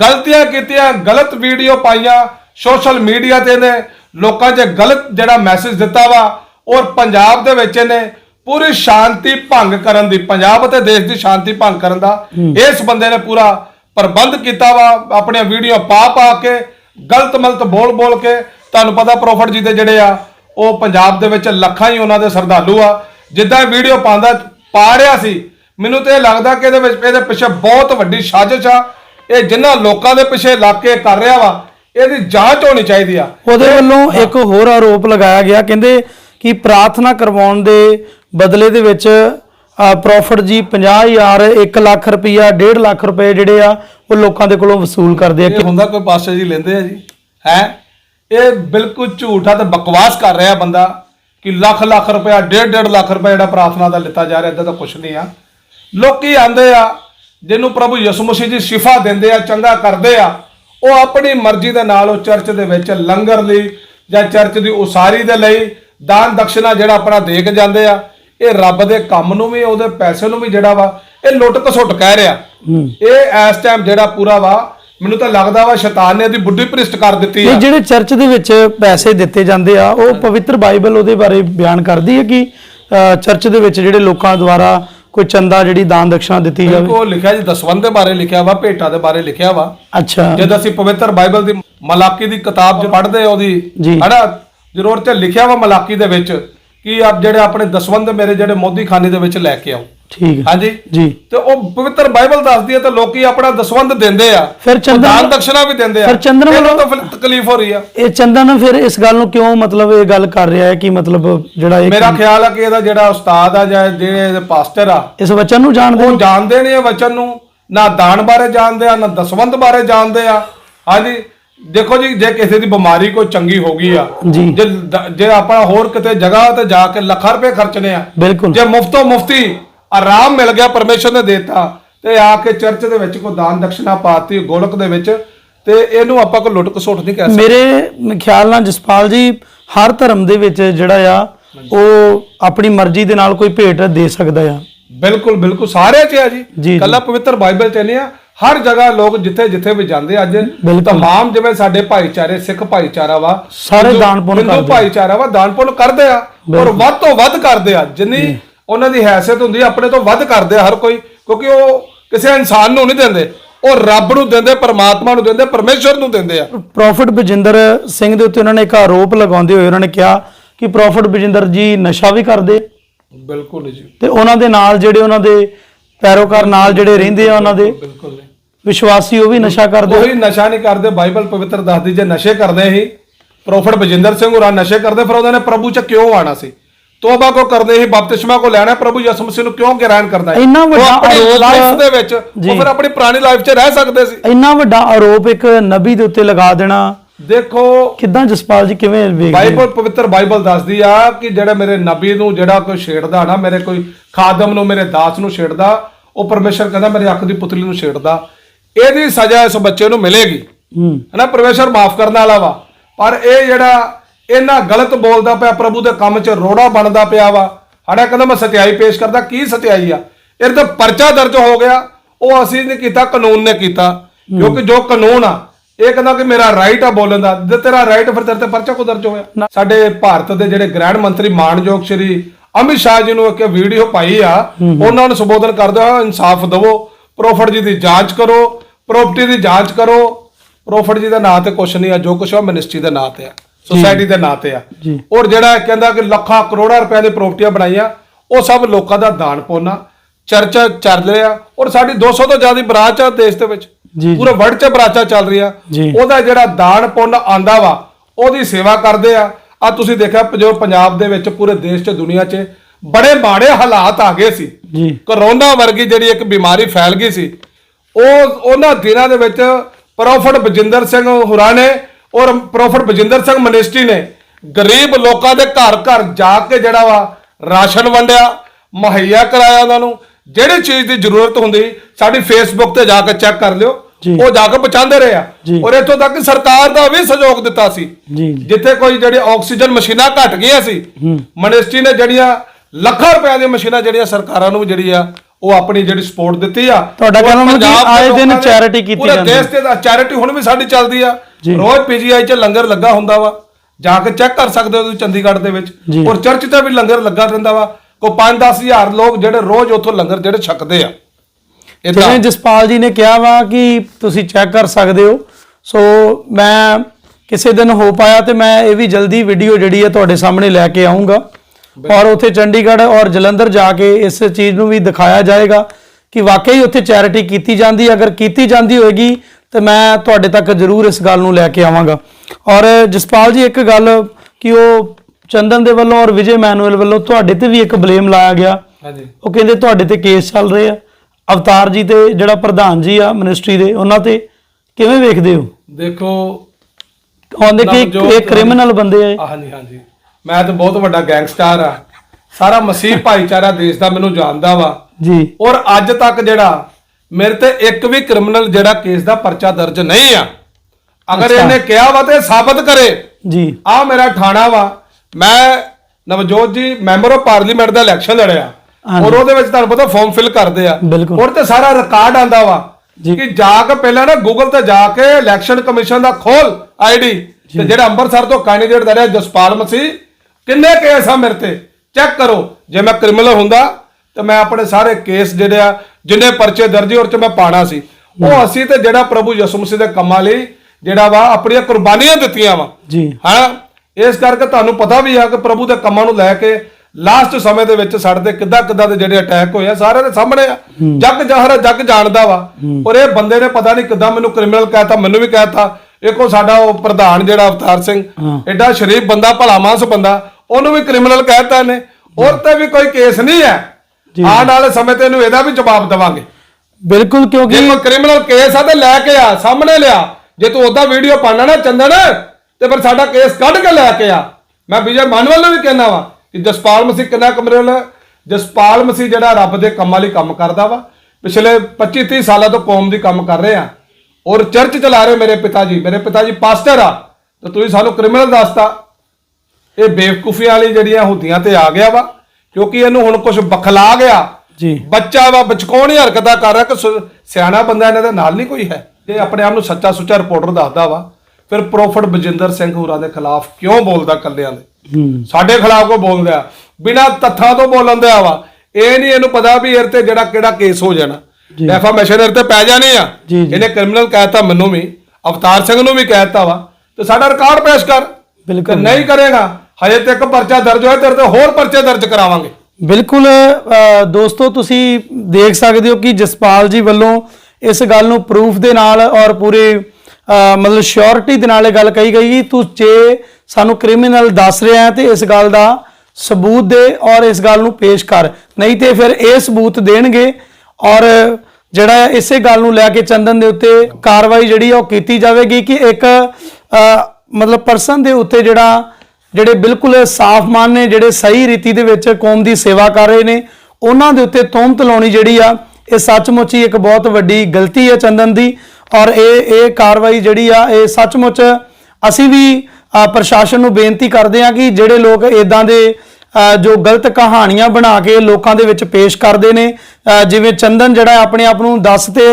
ਗਲਤੀਆਂ ਕੀਤੀਆਂ ਗਲਤ ਵੀਡੀਓ ਪਾਈਆਂ। ਸੋਸ਼ਲ ਮੀਡੀਆ ਤੇ ਨੇ ਲੋਕਾਂ 'ਚ ਗਲਤ ਜਿਹੜਾ ਮੈਸੇਜ ਦਿੱਤਾ ਵਾ ਔਰ ਪੰਜਾਬ ਦੇ ਵਿੱਚ ਇਹਨੇ ਪੂਰੀ ਸ਼ਾਂਤੀ ਭੰਗ ਕਰਨ ਦੀ ਪੰਜਾਬ ਅਤੇ ਦੇਸ਼ ਦੀ ਸ਼ਾਂਤੀ ਭੰਗ ਕਰਨ ਦਾ ਇਸ ਬੰਦੇ ਨੇ ਪੂਰਾ ਪ੍ਰਬੰਧ ਕੀਤਾ ਵਾ ਆਪਣੀਆਂ ਵੀਡੀਓ ਪਾ ਪਾ ਕੇ ਗਲਤ ਮਲਤ ਬੋਲ ਬੋਲ ਕੇ ਤੁਹਾਨੂੰ ਪਤਾ ਪ੍ਰੋਫਟ ਜੀ ਦੇ ਜਿਹੜੇ ਆ ਉਹ ਪੰਜਾਬ ਦੇ ਵਿੱਚ ਲੱਖਾਂ ਹੀ ਉਹਨਾਂ ਦੇ ਸਰਦਾਲੂ ਆ ਜਿੱਦਾਂ ਇਹ ਵੀਡੀਓ ਪਾਉਂਦਾ ਪਾ ਰਿਹਾ ਸੀ ਮੈਨੂੰ ਤੇ ਇਹ ਲੱਗਦਾ ਕਿ ਇਹਦੇ ਵਿੱਚ ਇਹਦੇ ਪਿੱਛੇ ਬਹੁਤ ਵੱਡੀ ਸਾਜ਼ਿਸ਼ ਆ ਇਹ ਜਿਨ੍ਹਾਂ ਲੋਕਾਂ ਦੇ ਪਿੱਛੇ ਲੱਗ ਕੇ ਕਰ ਰਿਹਾ ਵਾ ਇਹਦੀ ਜਾਂਚ ਹੋਣੀ ਚਾਹੀਦੀ ਆ। ਉਹਦੇ ਵੱਲੋਂ ਇੱਕ ਹੋਰ ਆਰੋਪ ਲਗਾਇਆ ਗਿਆ ਕਹਿੰਦੇ ਕਿ ਪ੍ਰਾਰਥਨਾ ਕਰਵਾਉਣ ਦੇ ਬਦਲੇ ਦੇ ਵਿੱਚ ਪ੍ਰੋਫਿਟ ਪ੍ਰੋਫਟ ਜੀ 50000 1 ਲੱਖ ਰੁਪਈਆ 1.5 ਲੱਖ ਰੁਪਏ ਜਿਹੜੇ ਆ, ਉਹ ਲੋਕਾਂ ਦੇ ਕੋਲੋਂ ਵਸੂਲ ਕਰਦੇ ਆ। ਇਹ ਹੁੰਦਾ ਕੋਈ ਪਾਸਟਰ ਜੀ ਲੈਂਦੇ ਆ ਜੀ। ਹੈ? ਇਹ ਬਿਲਕੁਲ ਝੂਠਾ ਤੇ ਬਕਵਾਸ ਕਰ ਰਿਹਾ ਬੰਦਾ ਕਿ ਲੱਖ ਲੱਖ ਰੁਪਇਆ, ਡੇਢ ਡੇਢ ਲੱਖ ਰੁਪਇਆ ਜਿਹੜਾ ਪ੍ਰਾਰਥਨਾ ਦਾ ਲਿੱਤਾ ਜਾ ਰਿਹਾ, ਇਦਾਂ ਦਾ ਕੁਝ ਨਹੀਂ ਆ। ਲੋਕੀ ਆਂਦੇ ਆ, ਜਿਹਨੂੰ ਪ੍ਰਭੂ ਯਿਸੂ ਮਸੀਹ ਜੀ ਸ਼ਿਫਾ ਦਿੰਦੇ ਆ, ਚੰਗਾ ਕਰਦੇ ਆ, ਉਹ ਆਪਣੀ ਮਰਜ਼ੀ ਦੇ ਨਾਲ ਉਹ ਚਰਚ ਦੇ ਵਿੱਚ ਲੰਗਰ ਲਈ ਜਾਂ ਚਰਚ ਦੀ ਉਸਾਰੀ ਦੇ ਲਈ ਦਾਨ ਦਕਸ਼ਨਾ ਜਿਹੜਾ ਆਪਣਾ ਦੇ ਕੇ ਜਾਂਦੇ ਆ ਇਹ ਰੱਬ ਦੇ ਕੰਮ ਨੂੰ ਵੀ ਉਹਦੇ ਪੈਸੇ ਨੂੰ ਵੀ ਜਿਹੜਾ ਵਾ ਇਹ ਲੁੱਟ ਘਸੁੱਟ ਕਹਿ ਰਿਹਾ। ਇਹ ਇਸ ਟਾਈਮ ਜਿਹੜਾ ਪੂਰਾ ਵਾ ਮੈਨੂੰ ਤਾਂ ਲੱਗਦਾ ਵਾ ਸ਼ੈਤਾਨ ਨੇ ਇਹਦੀ ਬੁੱਢੀ ਭ੍ਰਿਸ਼ਟ ਕਰ ਦਿੱਤੀ ਆ। ਇਹ ਜਿਹੜੇ ਚਰਚ ਦੇ ਵਿੱਚ ਪੈਸੇ ਦਿੱਤੇ ਜਾਂਦੇ ਆ ਉਹ ਪਵਿੱਤਰ ਬਾਈਬਲ ਉਹਦੇ ਬਾਰੇ ਬਿਆਨ ਕਰਦੀ ਹੈ ਕਿ ਚਰਚ ਦੇ ਵਿੱਚ ਜਿਹੜੇ ਲੋਕਾਂ ਦੁਆਰਾ ਕੋਈ ਚੰਦਾ ਜਿਹੜੀ ਦਾਨ ਦਕਸ਼ਨਾ ਦਿੱਤੀ ਜਾਵੇ। ਉਹ ਲਿਖਿਆ ਜੀ ਦਸਵੰਧ ਦੇ ਬਾਰੇ ਲਿਖਿਆ ਵਾ ਭੇਟਾ ਦੇ ਬਾਰੇ ਲਿਖਿਆ ਵਾ। ਅੱਛਾ। ਜਦ ਅਸੀਂ ਪਵਿੱਤਰ ਬਾਈਬਲ ਦੀ ਮਲਾਕੀ ਦੀ ਕਿਤਾਬ ਚ ਪੜ੍ਹਦੇ ਆ ਉਹਦੀ ਜੀ। ਹਨਾ ਜ਼ਰੂਰ ਤੇ ਲਿਖਿਆ ਵਾ ਮਲਾਕੀ ਦੇ ਵਿੱਚ ਕਿ ਆਪ ਜਿਹੜੇ ਆਪਣੇ ਦਸਵੰਧ ਮੇਰੇ ਜਿਹੜੇ ਮੋਦੀ ਖਾਨੇ ਦੇ ਵਿੱਚ ਲੈ ਕੇ ਆਓ। ਠੀਕ ਹੈ। ਹਾਂਜੀ? ਜੀ। ਤੇ ਉਹ ਪਵਿੱਤਰ ਬਾਈਬਲ ਦੱਸਦੀ ਹੈ ਤੇ ਲੋਕੀ ਆਪਣਾ ਦਸਵੰਧ ਦਿੰਦੇ ਆ। ਫਿਰ ਚੰਦਨ- ਦਾਨ ਦਕਸ਼ਨਾ ਵੀ ਦਿੰਦੇ ਆ। ਫਿਰ ਚੰਦਨ ਵੱਲੋਂ- ਤਾਂ ਫਿਰ ਤਕਲੀਫ ਹੋ ਰਹੀ ਆ। ਇਹ ਚੰਦਨ ਫਿਰ ਇਸ ਗੱਲ ਨੂੰ ਕਿਉਂ ਮਤਲਬ ਇਹ ਗੱਲ ਕਰ ਰਿਹਾ ਹੈ ਕਿ ਮਤਲਬ ਜਿਹੜਾ ਇਹ ਮੇਰਾ ਖਿਆਲ ਆ ਕਿ ਇਹਦਾ ਜਿਹੜਾ ਉਸਤਾਦ ਆ ਜਾਂ ਜਿਹੜੇ ਪਾਸਟਰ ਆ ਇਸ ਵਚਨ ਨੂੰ ਜਾਣਦੇ ਉਹ ਜਾਣਦੇ ਨਹੀਂ ਇਹ ਵਚਨ ਨੂੰ। ਨਾ ਦਾਨ ਬਾਰੇ ਜਾਣਦੇ ਆ ਨਾ ਦਸਵੰਧ ਬਾਰੇ ਜਾਣਦੇ ਆ। ਹਾਂਜੀ? ਦੇਖੋ ਜੀ ਜੇ ਕਿਸੇ ਦੀ ਬਿਮਾਰੀ ਕੋਈ ਚੰਗੀ ਹੋ ਗਈ ਆ ਜੀ। ਜੇ ਦ- ਜੇ ਆਪਾਂ ਹੋਰ ਕਿਤੇ ਜਗ੍ਹਾ ਤੇ ਜਾ ਕੇ ਲੱਖਾਂ ਰੁਪਏ ਖਰਚਨੇ ਆ ਬਿਲਕੁਲ। ਜੇ ਮੁਫਤੋ ਮੁਫਤੀ ਆਰਾਮ ਮਿਲ ਗਿਆ ਪਰਮੇਸ਼ਰ ਨੇ ਦੇਤਾ ਤੇ ਆ ਕੇ ਚਰਚ ਦੇ ਵਿੱਚ ਕੋਈ ਦਾਨ ਦਕਸ਼ਨਾ ਪਾਤੀ ਗੋਲਕ ਦੇ ਵਿੱਚ ਤੇ ਇਹਨੂੰ ਆਪਾਂ ਕੋਈ ਲੁੱਟ ਘਸੁੱਟ ਨਹੀਂ ਕਹਿ ਸਕਦੇ। ਮੇਰੇ ਖਿਆਲ ਨਾਲ ਜਸਪਾਲ ਜੀ ਹਰ ਧਰਮ ਦੇ ਵਿੱਚ ਜਿਹੜਾ ਆ ਉਹ ਆਪਣੀ ਮਰਜ਼ੀ ਦੇ ਨਾਲ ਕੋਈ ਭੇਟ ਦੇ ਸਕਦਾ ਆ। ਬਿਲਕੁਲ ਬਿਲਕੁਲ ਸਾਰੇ ਚ ਆ ਜੀ, ਜੀ ਜੀ। ਕੱਲਾ ਪਵਿੱਤਰ ਬਾਈਬਲ ਚ ਨਹੀਂ ਆ ਹਰ ਜਗ੍ਹਾ ਲੋਕ ਜਿੱਥੇ ਜਿੱਥੇ ਵੀ ਜਾਂਦੇ ਅੱਜ। ਤਮਾਮ ਜਿਵੇਂ ਸਾਡੇ ਭਾਈਚਾਰੇ ਸਿੱਖ ਭਾਈਚਾਰਾ ਵਾ ਸਾਰੇ ਹਿੰਦੂ- ਦਾਨ ਪੁੰਨ ਹਿੰਦੂ ਕਰਦੇ ਆ। ਭਾਈਚਾਰਾ ਵਾ ਦਾਨ ਪੁੰਨ ਕਰਦੇ ਆ। ਔਰ। ਵੱਧ ਤੋਂ ਵੱਧ ਕਰਦੇ ਆ। ਜਿੰਨੀ ਉਹਨਾਂ ਦੀ ਹੈਸੀਅਤ ਹੁੰਦੀ ਆ ਆਪਣੇ ਤੋਂ ਵੱਧ ਕਰਦੇ ਆ ਹਰ ਕੋਈ ਕਿਉਂਕਿ ਉਹ ਕਿਸੇ ਇਨਸਾਨ ਨੂੰ ਨਹੀਂ ਦਿੰਦੇ। ਉਹ ਰੱਬ ਨੂੰ ਦਿੰਦੇ ਪਰਮਾਤਮਾ ਨੂੰ ਦਿੰਦੇ ਪਰਮੇਸ਼ਰ ਨੂੰ ਦਿੰਦੇ ਆ। ਪ੍ਰੋਫਟ ਬਜਿੰਦਰ ਸਿੰਘ ਦੇ ਉੱਤੇ ਉਹਨਾਂ ਨੇ ਇੱਕ ਆਰੋਪ ਲਗਾਉਂਦੇ ਹੋਏ ਉਹਨਾਂ ਨੇ ਕਿਹਾ ਕਿ ਪ੍ਰੋਫਟ ਬਜਿੰਦਰ ਜੀ ਨਸ਼ਾ ਵੀ ਕਰਦੇ। ਬਿਲਕੁਲ ਜੀ। ਤੇ ਉਹਨਾਂ ਦੇ ਨਾਲ ਜਿਹੜੇ ਉਹਨਾਂ ਦੇ ਪੈਰੋਕਾਰ ਨਾਲ ਜਿਹੜੇ ਰਹਿੰਦੇ ਆ ਉਹਨਾਂ ਦੇ ਬਿਲਕੁਲ ਨਹੀਂ ਵਿਸ਼ਵਾਸੀ ਉਹ ਵੀ ਨਸ਼ਾ ਕਰਦੇ ਕੋਈ ਨਸ਼ਾ ਨਹੀਂ ਕਰਦੇ ਬਾਈਬਲ ਪਵਿੱਤਰ ਦੱਸਦੀ ਜੇ ਨਸ਼ੇ ਕਰਦੇ ਸੀ ਪ੍ਰੋਫਟ ਬਜਿੰਦਰ ਸਿੰਘ ਹੋਰਾਂ ਨਸ਼ੇ ਕਰਦੇ ਫਿਰ ਉਹਨਾਂ ਨੇ ਪ੍ਰਭੂ ਚ ਕਿਉਂ ਆਣਾ ਸੀ? ਤੋਬਾ ਕੋ ਕਰਦੇ ਸੀ ਬਪਤਿਸਮਾ ਕੋ ਲੈਣਾ ਪ੍ਰਭੂ ਯਿਸੂ ਮਸੀਹ ਨੂੰ ਕਿਉਂ ਗ੍ਰਹਿਣ ਕਰਦਾ ਹੈ ਇੰਨਾ ਵੱਡਾ ਆਰੋਪ- ਲਾਈਫ ਦੇ ਵਿੱਚ। ਉਹ ਫਿਰ ਆਪਣੀ ਪੁਰਾਣੀ ਲਾਈਫ 'ਚ ਰਹਿ ਸਕਦੇ ਸੀ। ਇੰਨਾ ਵੱਡਾ ਆਰੋਪ ਇੱਕ ਨਬੀ ਦੇ ਉੱਤੇ ਲਗਾ ਦੇਣਾ ਦੇਖੋ ਕਿਦਾਂ ਜਸਪਾਲ ਜੀ ਕਿਵੇਂ ਵੇਖਦੇ? ਬਾਈਬਲ ਪਵਿੱਤਰ ਬਾਈਬਲ ਦੱਸਦੀ ਆ ਕਿ ਜਿਹੜਾ ਮੇਰੇ ਨਬੀ ਨੂੰ ਜਿਹੜਾ ਕੋਈ ਛੇੜਦਾ ਨਾ ਮੇਰੇ ਕੋਈ ਖਾਦਮ ਨੂੰ ਮੇਰੇ ਦਾਸ ਨੂੰ ਛੇੜਦਾ ਉਹ ਪਰਮੇਸ਼ਰ ਕਹਿੰਦਾ ਮੇਰੇ ਅੱਖ ਦੀ ਪੁਤਲੀ ਨੂੰ ਛੇੜਦਾ। ਇਹਦੀ ਸਜ਼ਾ ਇਸ ਬੱਚੇ ਨੂੰ ਮਿਲੇਗੀ। ਹੂੰ। ਹਨਾ ਪਰਮੇਸ਼ਰ ਮਾਫ ਕਰਨ ਵਾਲਾ ਵਾ। ਪਰ ਇਹ ਜਿਹੜਾ ਇਹਨਾਂ ਗਲਤ ਬੋਲਦਾ ਪਿਆ ਪ੍ਰਭੂ ਦੇ ਕੰਮ 'ਚ ਰੋੜਾ ਬਣਦਾ ਪਿਆ ਵਾ। ਹਣਾ ਕਹਿੰਦਾ ਮੈਂ ਸਚਾਈ ਪੇਸ਼ ਕਰਦਾ ਕੀ ਸਚਾਈ ਆ? ਇਹਦੇ ਤੇ ਪਰਚਾ ਦਰਜ ਹੋ ਗਿਆ। ਉਹ ਅਸੀਂ ਨਹੀਂ ਕੀਤਾ ਕਾਨੂੰਨ ਨੇ ਕੀਤਾ। ਕਿਉਂਕਿ ਜੋ ਕਾਨੂੰਨ ਆ ਇਹ ਕਹਿੰਦਾ ਕਿ ਮੇਰਾ ਰਾਈਟ ਆ ਬੋਲਣ ਦਾ। ਜੇ ਤੇਰਾ ਰਾਈਟ ਫਿਰ ਤੇਰੇ ਤੇ ਪਰਚਾ ਕੋ ਦਰਜ ਹੋਇਆ? ਸਾਡੇ ਭਾਰਤ ਦੇ ਜਿਹੜੇ ਗ੍ਰਹਿ ਮੰਤਰੀ ਮਾਨਯੋਗ ਸ਼੍ਰੀ ਅਮਿਤ ਸ਼ਾਹ ਜੀ ਨੂੰ ਇੱਕ ਵੀਡੀਓ ਪਾਈ ਆ। ਉਹਨਾਂ ਨੂੰ ਸੰਬੋਧਨ ਕਰਦੇ ਹੋਏ ਇਨਸਾਫ ਦਿਵੋ। ਪ੍ਰੋਫਟ ਜੀ ਦੀ ਜਾਂਚ ਕਰੋ। ਪ੍ਰਾਪਰਟੀ ਦੀ ਜਾਂਚ ਕਰੋ। ਪ੍ਰੋਫਟ ਜੀ ਦਾ ਨਾਂ ਤੇ ਕੁਛ ਨਹੀਂ ਆ। ਜੋ ਕੁਛ ਆ ਮਿਨਿਸਟਰੀ ਦੇ ਨਾਂ ਤੇ ਆ। ਸੁਸਾਇਟੀ ਦੇ ਨਾਂ ਤੇ ਆ। ਔਰ ਜਿਹੜਾ ਕਹਿੰਦਾ ਕਿ ਲੱਖਾਂ ਕਰੋੜਾਂ ਰੁਪਏ ਦੀ ਪ੍ਰਾਪਰਟੀਆਂ ਬਣਾਈਆਂ ਉਹ ਸਭ ਲੋਕਾਂ ਦਾ ਦਾਨ ਪੁੰਨ। ਚਰਚਾ ਚੱਲ ਰਿਹਾ। ਔਰ ਸਾਡੀ 200 ਤੋਂ ਜ਼ਿਆਦਾ ਬ੍ਰਾਂਚ ਆ ਦੇਸ਼ ਦੇ ਵਿੱਚ। ਜੀ। ਪੂਰੇ ਵਰਲਡ 'ਚ ਬ੍ਰਾਂਚਾਂ ਚੱਲ ਰਹੀਆਂ ਜੀ। ਉਹਦਾ ਜਿਹੜਾ ਦਾਨ ਪੁੰਨ ਆਂਦਾ ਵਾ ਉਹਦੀ ਸੇਵਾ ਕਰਦੇ ਆ ਆ ਤੁਸੀਂ ਦੇਖਿਆ ਜੋ ਪੰਜਾਬ ਦੇ ਵਿੱਚ ਪੂਰੇ ਦੇਸ਼ 'ਚ ਦੁਨੀਆ 'ਚ ਬੜੇ ਮਾੜੇ ਹਾਲਾਤ ਆ ਗਏ ਸੀ ਜੀ ਕਰੋਨਾ ਵਰਗੀ ਜਿਹੜੀ ਇੱਕ ਬਿਮਾਰੀ ਫੈਲ ਗਈ ਸੀ ਉਹ ਉਹਨਾਂ ਦਿਨਾਂ ਦੇ ਵਿੱਚ ਪ੍ਰੋਫਟ ਬਜਿੰਦਰ ਸਿੰਘ ਹੁਰਾਂ ਨੇ ਔਰ ਪ੍ਰੋਫਟ ਬਜਿੰਦਰ ਸਿੰਘ ਮਨਿਸਟਰੀ ਨੇ ਗਰੀਬ ਲੋਕਾਂ ਦੇ ਘਰ ਘਰ ਜਾ ਕੇ ਜਿਹੜਾ ਵਾ ਰਾਸ਼ਨ ਵੰਡਿਆ ਮੁਹੱਈਆ ਕਰਾਇਆ ਉਹਨਾਂ ਨੂੰ ਜਿਹੜੀ ਚੀਜ਼ ਦੀ ਜ਼ਰੂਰਤ ਹੁੰਦੀ ਸਾਡੀ ਫੇਸਬੁੱਕ ਤੇ ਜਾ ਕੇ ਚੈੱਕ ਕਰ ਲਿਓ। ਉਹ ਜਾ ਕੇ ਪਹੁੰਚਾਉਂਦੇ ਰਹੇ ਆ। ਔਰ ਇੱਥੋਂ ਤੱਕ ਸਰਕਾਰ ਦਾ ਵੀ ਸਹਿਯੋਗ ਦਿੱਤਾ ਸੀ। ਜਿੱਥੇ ਕੋਈ ਜਿਹੜੀ ਆਕਸੀਜਨ ਮਸ਼ੀਨਾਂ ਘਟ ਗਈਆਂ ਸੀ ਮਿਨਿਸਟਰੀ ਨੇ ਜਿਹੜੀਆਂ ਲੱਖਾਂ ਰੁਪਏ ਦੀਆਂ ਮਸ਼ੀਨਾਂ ਜਿਹੜੀਆਂ ਸਰਕਾਰਾਂ ਨੂੰ ਜਿਹੜੀ ਆ ਉਹ ਆਪਣੀ ਜਿਹੜੀ ਸਪੋਰਟ ਦਿੱਤੀ ਆ ਤੁਹਾਡਾ ਕਹਿਣਾ ਮਤਲਬ ਆਏ ਦਿਨ charity ਕੀਤੀ ਪੂਰੇ ਜਾਂਦੀ ਹੈ। ਦੇਸ਼ ਤੇ ਚੈਰਿਟੀ ਹੁਣ ਵੀ ਸਾਡੀ ਚੱਲਦੀ ਆ। ਰੋਜ਼ ਪੀਜੀਆਈ 'ਚ ਲੰਗਰ ਲੱਗਾ ਹੁੰਦਾ ਵਾ। ਜਾ ਕੇ ਚੈੱਕ ਕਰ ਸਕਦੇ ਹੋ ਤੁਸੀਂ ਚੰਡੀਗੜ੍ਹ ਦੇ ਵਿੱਚ। ਔਰ ਚਰਚ 'ਤੇ ਵੀ ਲੰਗਰ ਲੱਗਾ ਰਹਿੰਦਾ ਵਾ। ਕੋ 5-10 ਹਜ਼ਾਰ ਲੋਕ ਜਿਹੜੇ ਰੋਜ਼ ਉੱਥੋਂ ਲੰਗਰ ਜਿਹੜੇ ਛਕਦੇ ਆ। ਜਿਵੇਂ ਜਸਪਾਲ ਜੀ ਨੇ ਕਿਹਾ ਵਾ ਕਿ ਤੁਸੀਂ ਚੈੱਕ ਕਰ ਸਕਦੇ ਹੋ। ਸੋ ਮੈਂ ਕਿਸੇ ਦਿਨ ਹੋ ਪਾਇਆ ਤੇ ਮੈਂ ਇਹ ਵੀ ਜਲਦੀ ਵੀਡੀਓ ਜਿਹੜੀ ਹੈ ਤੁਹਾਡੇ ਸਾਹਮਣੇ ਲੈ ਕੇ ਆਉਂਗਾ ਔਰ ਉੱਥੇ ਚੰਡੀਗੜ੍ਹ ਔਰ ਜਲੰਧਰ ਜਾ ਕੇ ਇਸ ਚੀਜ਼ ਨੂੰ ਵੀ ਦਿਖਾਇਆ ਜਾਏਗਾ ਕਿ ਵਾਕਈ ਉੱਥੇ ਚੈਰਿਟੀ ਕੀਤੀ ਜਾਂਦੀ ਹੈ। ਅਗਰ ਕੀਤੀ ਜਾਂਦੀ ਹੋਏਗੀ ਤੇ ਮੈਂ ਤੁਹਾਡੇ ਤੱਕ ਜ਼ਰੂਰ ਇਸ ਗੱਲ ਨੂੰ ਲੈ ਕੇ ਆਵਾਂਗਾ। ਔਰ ਜਸਪਾਲ ਜੀ ਇੱਕ ਗੱਲ ਕਿ ਉਹ ਚੰਦਨ ਦੇ ਵੱਲੋਂ ਔਰ ਵਿਜੇ ਮੈਨੂਅਲ ਵੱਲੋਂ ਤੁਹਾਡੇ ਤੇ ਵੀ ਇੱਕ ਬਲੇਮ ਲਾਇਆ ਗਿਆ। ਹਾਂਜੀ। ਉਹ ਕਹਿੰਦੇ ਤੁਹਾਡੇ ਤੇ ਕੇਸ ਚੱਲ ਰਹੇ ਆ। ਅਵਤਾਰ ਜੀ ਤੇ ਜਿਹੜਾ ਪ੍ਰਧਾਨ ਜੀ ਆ ਮਿਨਿਸਟਰੀ ਦੇ ਉਹਨਾਂ ਤੇ ਕਿਵੇਂ ਵੇਖਦੇ ਹੋ? ਦੇਖੋ ਆਉਂਦੇ ਕਿ ਇਹ ਕ੍ਰਿਮੀਨਲ ਬੰਦੇ ਆ ਇਹ। ਹਾਂਜੀ ਹਾਂਜੀ। ਮੈਂ ਤਾਂ ਬਹੁਤ ਵੱਡਾ ਗੈਂਗਸਟਰ ਆ। ਸਾਰਾ ਮਸੀਹ ਭਾਈਚਾਰਾ ਦੇਸ਼ ਦਾ ਮੈਨੂੰ ਜਾਣਦਾ ਵਾ। ਜੀ। ਔਰ ਅੱਜ ਤੱਕ ਜਿਹੜਾ ਮੇਰੇ ਤੇ ਇੱਕ ਵੀ ਕ੍ਰਿਮੀਨਲ ਜਿਹੜਾ ਕੇਸ ਦਾ ਪਰਚਾ ਦਰਜ ਨਹੀਂ ਆ। ਅਗਰ। ਇਹਨੇ ਕਿਹਾ ਵਾ ਤੇ ਸਾਬਤ ਕਰੇ। ਜੀ। ਆ ਮੇਰਾ ਥਾਣਾ ਵਾ। ਮੈਂ Navjot ji member of parliament the election ਲੜਿਆ। ਔਰ ਉਹਦੇ ਵਿੱਚ ਤੁਹਾਨੂੰ ਪਤਾ ਫਾਰਮ ਫਿਲ ਕਰਦੇ ਆ। ਬਿਲਕੁਲ। ਔਰ ਤੇ ਸਾਰਾ ਰਿਕਾਰਡ ਆਂਦਾ ਵਾ ਜੀ। ਕਿ ਜਾ ਕੇ ਪਹਿਲਾਂ ਨਾ ਗੂਗਲ ਤੇ ਜਾ ਕੇ ਇਲੈਕਸ਼ਨ ਕਮਿਸ਼ਨ ਦਾ ਖੋਲ ਆਈਡੀ ਤੇ ਜਿਹੜਾ ਅੰਮ੍ਰਿਤਸਰ ਤੋਂ ਕੈਂਡੀਡੇਟ ਦਰਿਆ ਜਸਪਾਲ ਮਸੀਹ ਕਿੰਨੇ ਕੇਸ ਆ ਮੇਰੇ ਤੇ? ਚੈੱਕ ਕਰੋ। ਜੇ ਮੈਂ ਕ੍ਰਿਮੀਨਲ ਹੁੰਦਾ ਤੇ ਮੈਂ ਆਪਣੇ ਸਾਰੇ ਕੇਸ ਜਿਹੜੇ ਆ ਜਿੰਨੇ ਪਰਚੇ ਦਰਜ ਔਰ ਚ ਮੈਂ ਪਾਣਾ ਸੀ। ਉਹ ਅਸੀਂ ਤੇ ਜਿਹੜਾ ਪ੍ਰਭੂ ਯਿਸੂ ਮਸੀਹ ਦੇ ਕੰਮਾਂ ਲਈ ਜਿਹੜਾ ਵਾ ਆਪਣੀਆਂ ਕੁਰਬਾਨੀਆਂ ਦਿੱਤੀਆਂ ਵਾ। ਜੀ। ਹਾਂ? ਇਸ ਕਰਕੇ ਤੁਹਾਨੂੰ ਪਤਾ ਵੀ ਆ ਕਿ ਪ੍ਰਭੂ ਦੇ ਕੰਮਾਂ ਨੂੰ ਲੈ ਕੇ ਲਾਸਟ ਸਮੇਂ ਦੇ ਵਿੱਚ ਸਾਡੇ ਤੇ ਕਿੱਦਾਂ ਕਿੱਦਾਂ ਦੇ ਜਿਹੜੇ ਅਟੈਕ ਹੋਏ ਆ ਸਾਰਿਆਂ ਦੇ ਸਾਹਮਣੇ ਆ। ਜੱਗ ਜ਼ਾਹਰ ਜੱਗ ਜਾਣਦਾ ਵਾ। ਔਰ ਇਹ ਬੰਦੇ ਨੇ ਪਤਾ ਨਹੀਂ ਕਿੱਦਾਂ ਮੈਨੂੰ ਕ੍ਰਿਮੀਨਲ ਕਹਿਤਾ ਮੈਨੂੰ ਵੀ ਕਹਿਤਾ। ਇੱਕੋ ਸਾਡਾ ਉਹ ਪ੍ਰਧਾਨ ਜਿਹੜਾ ਅਵਤਾਰ ਸਿੰਘ। ਐਡਾ ਸ਼ਰੀਫ ਬੰਦਾ ਭਲਾ ਮਾਨਸ ਬੰਦਾ ਉਹਨੂੰ ਵੀ ਕ੍ਰਿਮੀਨਲ ਕਹਿਤਾ ਨੇ ਔਰ ਤੇ ਵੀ ਕੋਈ ਕੇਸ ਨਹੀਂ ਹੈ। ਆਉਣ ਵਾਲੇ ਸਮੇਂ ਤੇ ਇਹਨੂੰ ਇਹਦਾ ਵੀ ਜਵਾਬ ਦੇਵਾਂਗੇ। ਬਿਲਕੁਲ ਕਿਉਂਕਿ ਜੇ ਕੋਈ ਕ੍ਰਿਮੀਨਲ ਕੇਸ ਆ ਤੇ ਲੈ ਕੇ ਆ ਸਾਹਮਣੇ ਲਿਆ। ਜੇ ਤੂੰ ਉਹਦਾ ਵੀਡੀਓ ਪਾਣਾ ਨਾ ਚੰਦਨ ਤੇ ਫਿਰ ਸਾਡਾ ਕੇਸ ਕੱਢ ਕੇ ਲੈ ਕੇ ਆ। ਮੈਂ ਵਿਜੇ ਮਾਨਵਲ ਨੂੰ ਵੀ ਕਹਿਣਾ ਵਾ। ਕਿ ਜਸਪਾਲ ਮਸੀਹ ਕਿੰਨਾ ਕਮਰੇਲ ਜਸਪਾਲ ਮਸੀਹ ਜਿਹੜਾ ਰੱਬ ਦੇ ਕੰਮਾਂ ਲਈ ਕੰਮ ਕਰਦਾ ਵਾ। ਪਿਛਲੇ 25 30 ਸਾਲਾਂ ਤੋਂ ਕੌਮ ਦੀ ਕੰਮ ਕਰ ਰਹੇ। ਆ ਔਰ ਚਰਚ ਚਲਾ ਰਹੇ ਮੇਰੇ ਪਿਤਾ ਜੀ ਮੇਰੇ ਪਿਤਾ ਜੀ ਪਾਸਟਰ ਆ। ਤੇ ਤੁਸੀਂ ਸਾਨੂੰ ਕ੍ਰਿਮੀਨਲ ਦੱਸਤਾ। ਇਹ ਬੇਵਕੂਫੀਆਂ ਵਾਲੀ ਜਿਹੜੀਆਂ ਹੁੰਦੀਆਂ ਤੇ ਆ ਗਿਆ ਵਾ। ਕਿਉਂਕਿ ਇਹਨੂੰ ਹੁਣ ਕੁਝ ਬਖਲਾ ਗਿਆ। ਜੀ। ਬੱਚਾ ਵਾ ਬਚਕਾਉਣੀ ਹਰਕਤਾਂ ਕਰ ਰਿਹਾ। ਕਿ ਸਿਆਣਾ ਬੰਦਾ ਇਹਨਾਂ ਦੇ ਨਾਲ ਨਹੀਂ ਕੋਈ ਹੈ। ਇਹ ਆਪਣੇ ਆਪ ਨੂੰ ਸੱਚਾ ਸੁੱਚਾ ਰਿਪੋਰਟਰ ਦੱਸਦਾ ਵਾ। ਫਿਰ ਪ੍ਰੋਫਟ ਬਜਿੰਦਰ ਸਿੰਘ ਹੋਰਾਂ ਦੇ ਖਿਲਾਫ ਕਿਉਂ ਬੋਲਦਾ ਕੱਲਿਆਂ ਦੇ? ਸਾਡੇ ਖਿਲਾਫ ਕੋ ਬੋਲਦਾ ਬਿਨਾਂ ਤੱਥਾਂ ਤੋਂ ਬੋਲਣ ਦਿਆ ਵਾ। ਇਹ ਨਹੀਂ ਇਹਨੂੰ ਪਤਾ ਵੀ ਇਹ ਤੇ ਜਿਹੜਾ ਕਿਹੜਾ ਕੇਸ ਹੋ ਜਾਣਾ। ਡੈਫਾਮੇਸ਼ਨ ਤੇ ਪੈ ਜਾਣੀ ਆ। ਇਹਨੇ ਕ੍ਰਿਮੀਨਲ ਕਹਿਤਾ ਮੈਨੂੰ ਵੀ। ਅਵਤਾਰ ਸਿੰਘ ਨੂੰ ਵੀ ਕਹਿਤਾ ਵਾ। ਤੇ ਸਾਡਾ ਰਿਕਾਰਡ ਪੇਸ਼ ਕਰ। ਬਿਲਕੁਲ। ਨਹੀਂ ਕਰੇਗਾ ਹਜੇ ਤੇ ਇੱਕ ਪਰਚਾ ਦਰਜ ਹੋਇਆ ਤੇਰੇ ਤੇ ਹੋਰ ਪਰਚੇ ਦਰਜ ਕਰਾਵਾਂਗੇ। ਬਿਲਕੁਲ ਦੋਸਤੋ ਤੁਸੀਂ ਦੇਖ ਸਕਦੇ ਹੋ ਕਿ ਜਸਪਾਲ ਜੀ ਵੱਲੋਂ ਇਸ ਗੱਲ ਨੂੰ ਪ੍ਰੂਫ ਦੇ ਨਾਲ ਔਰ ਪੂਰੇ ਮਤਲਬ ਸ਼ੋਰਿਟੀ ਦੇ ਨਾਲ ਇਹ ਗੱਲ ਕਹੀ ਗਈ ਕਿ ਤੂੰ ਜੇ ਸਾਨੂੰ ਕ੍ਰਿਮੀਨਲ ਦੱਸ ਰਿਹਾ ਹੈ ਤੇ ਇਸ ਗੱਲ ਦਾ ਸਬੂਤ ਦੇ ਔਰ ਇਸ ਗੱਲ ਨੂੰ ਪੇਸ਼ ਕਰ। ਨਹੀਂ ਤੇ ਫਿਰ ਇਹ ਸਬੂਤ ਦੇਣਗੇ ਔਰ ਜਿਹੜਾ ਇਸੇ ਗੱਲ ਨੂੰ ਲੈ ਕੇ ਚੰਦਨ ਦੇ ਉੱਤੇ ਕਾਰਵਾਈ ਜਿਹੜੀ ਆ ਉਹ ਕੀਤੀ ਜਾਵੇਗੀ ਕਿ ਇੱਕ ਮਤਲਬ ਪਰਸਨ ਦੇ ਉੱਤੇ ਜਿਹੜਾ, ਜਿਹੜੇ ਬਿਲਕੁਲ ਸਾਫ਼ ਮਨ ਨੇ, ਜਿਹੜੇ ਸਹੀ ਰੀਤੀ ਦੇ ਵਿੱਚ ਕੌਮ ਦੀ ਸੇਵਾ ਕਰ ਰਹੇ ਨੇ, ਉਹਨਾਂ ਦੇ ਉੱਤੇ ਤੋਮਤ ਲਾਉਣੀ ਜਿਹੜੀ ਆ, ਇਹ ਸੱਚਮੁੱਚ ਹੀ ਇੱਕ ਬਹੁਤ ਵੱਡੀ ਗਲਤੀ ਹੈ ਚੰਦਨ ਦੀ। ਔਰ ਇਹ ਇਹ ਕਾਰਵਾਈ ਜਿਹੜੀ ਆ, ਇਹ ਸੱਚਮੁੱਚ ਅਸੀਂ ਵੀ ਪ੍ਰਸ਼ਾਸਨ ਨੂੰ ਬੇਨਤੀ ਕਰਦੇ ਹਾਂ ਕਿ ਜਿਹੜੇ ਲੋਕ ਇਦਾਂ ਦੇ ਜੋ ਗਲਤ ਕਹਾਣੀਆਂ ਬਣਾ ਕੇ ਲੋਕਾਂ ਦੇ ਵਿੱਚ ਪੇਸ਼ ਕਰਦੇ ਨੇ ਜਿਵੇਂ ਚੰਦਨ ਜਿਹੜਾ ਆਪਣੇ ਆਪ ਨੂੰ ਦੱਸ ਤੇ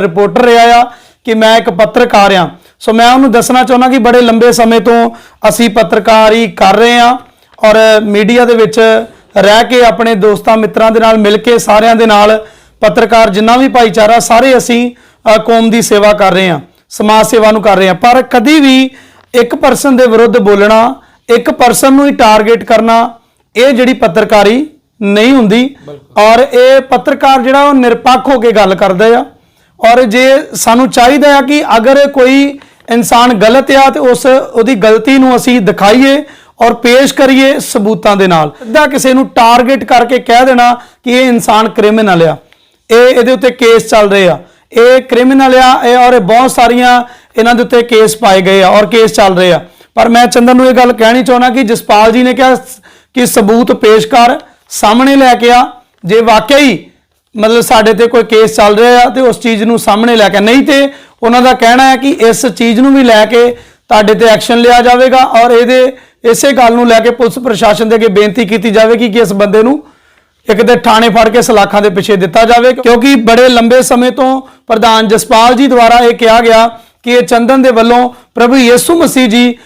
ਰਿਪੋਰਟਰ ਰਿਹਾ ਆ ਕਿ ਮੈਂ ਇੱਕ ਪੱਤਰਕਾਰ ਆ ਸੋ ਮੈਂ ਉਹਨੂੰ ਦੱਸਣਾ ਚਾਹੁੰਦਾ ਕਿ ਬੜੇ ਲੰਬੇ ਸਮੇਂ ਤੋਂ ਅਸੀਂ ਪੱਤਰਕਾਰੀ ਕਰ ਰਹੇ ਹਾਂ ਔਰ ਮੀਡੀਆ ਦੇ ਵਿੱਚ ਰਹਿ ਕੇ ਆਪਣੇ ਦੋਸਤਾਂ ਮਿੱਤਰਾਂ ਦੇ ਨਾਲ ਮਿਲ ਕੇ ਸਾਰਿਆਂ ਦੇ ਨਾਲ ਪੱਤਰਕਾਰ ਜਿੰਨਾ ਵੀ ਭਾਈਚਾਰਾ, ਸਾਰੇ ਅਸੀਂ ਕੌਮ ਦੀ ਸੇਵਾ ਕਰ ਰਹੇ ਹਾਂ ਸਮਾਜ ਸੇਵਾ ਨੂੰ ਕਰ ਰਹੇ ਹਾਂ। ਪਰ ਕਦੀ ਵੀ ਇੱਕ ਪਰਸਨ ਦੇ ਵਿਰੁੱਧ ਬੋਲਣਾ ਇੱਕ ਪਰਸਨ ਨੂੰ ਹੀ ਟਾਰਗੇਟ ਕਰਨਾ ਇਹ ਜਿਹੜੀ ਪੱਤਰਕਾਰੀ ਨਹੀਂ ਹੁੰਦੀ। ਔਰ ਇਹ ਪੱਤਰਕਾਰ ਜਿਹੜਾ ਉਹ ਨਿਰਪੱਖ ਹੋ ਕੇ ਗੱਲ ਕਰਦਾ ਆ। ਔਰ ਜੇ ਸਾਨੂੰ ਚਾਹੀਦਾ ਆ ਕਿ ਅਗਰ ਕੋਈ ਇਨਸਾਨ ਗਲਤ ਆ ਤੇ ਉਸ ਉਹਦੀ ਗਲਤੀ ਨੂੰ ਅਸੀਂ ਦਿਖਾਈਏ ਔਰ ਪੇਸ਼ ਕਰੀਏ ਸਬੂਤਾਂ ਦੇ ਨਾਲ। ਸਿੱਧਾ ਕਿਸੇ ਨੂੰ ਟਾਰਗੇਟ ਕਰਕੇ ਕਹਿ ਦੇਣਾ ਕਿ ਇਹ ਇਨਸਾਨ ਕ੍ਰਿਮੀਨਲ ਆ। ਇਹ ਇਹਦੇ ਉੱਤੇ ਕੇਸ ਚੱਲ ਰਹੇ ਆ। ਇਹ ਕ੍ਰਿਮੀਨਲ ਆ, ਇਹ ਔਰ ਇਹ ਬਹੁਤ ਸਾਰੀਆਂ ਇਹਨਾਂ ਦੇ ਉੱਤੇ ਕੇਸ ਪਾਏ ਗਏ ਆ ਔਰ ਕੇਸ ਚੱਲ ਰਹੇ ਆ। ਪਰ ਮੈਂ ਚੰਦਨ ਨੂੰ ਇਹ ਗੱਲ ਕਹਿਣੀ ਚਾਹੁੰਦਾ ਕਿ ਜਸਪਾਲ ਜੀ ਨੇ ਕਿਹਾ ਕਿ ਸਬੂਤ ਪੇਸ਼ ਕਰ, ਸਾਹਮਣੇ ਲੈ ਕੇ ਆ। ਜੇ ਵਾਕਈ ਮਤਲਬ ਸਾਡੇ ਤੇ ਕੋਈ ਕੇਸ ਚੱਲ ਰਿਹਾ ਆ, ਤੇ ਉਸ ਚੀਜ਼ ਨੂੰ ਸਾਹਮਣੇ ਲੈ ਕੇ ਨਹੀਂ ਤੇ ਉਹਨਾਂ ਦਾ ਕਹਿਣਾ ਹੈ ਕਿ ਇਸ ਚੀਜ਼ ਨੂੰ ਵੀ ਲੈ ਕੇ ਤੁਹਾਡੇ ਤੇ ਐਕਸ਼ਨ ਲਿਆ ਜਾਵੇਗਾ ਔਰ ਇਹਦੇ, ਇਸੇ ਗੱਲ ਨੂੰ ਲੈ ਕੇ ਪੁਲਿਸ ਪ੍ਰਸ਼ਾਸਨ ਦੇ ਅੱਗੇ ਬੇਨਤੀ ਕੀਤੀ ਜਾਵੇਗੀ ਕਿ ਇਸ ਬੰਦੇ ਨੂੰ ਇੱਕ ਤੇ ਥਾਣੇ ਫੜ ਕੇ ਸਲਾਖਾਂ ਦੇ ਪਿੱਛੇ ਦਿੱਤਾ ਜਾਵੇ ਕਿਉਂਕਿ ਬੜੇ ਲੰਬੇ ਸਮੇਂ ਤੋਂ ਪ੍ਰਧਾਨ ਜਸਪਾਲ ਜੀ ਦੁਆਰਾ ਇਹ ਕਿਹਾ ਗਿਆ ਕਿ ਇਹ ਚੰਦਨ ਦੇ ਵੱਲੋਂ ਪ੍ਰਭੂ ਯਿਸੂ ਮਸੀਹ ਜੀ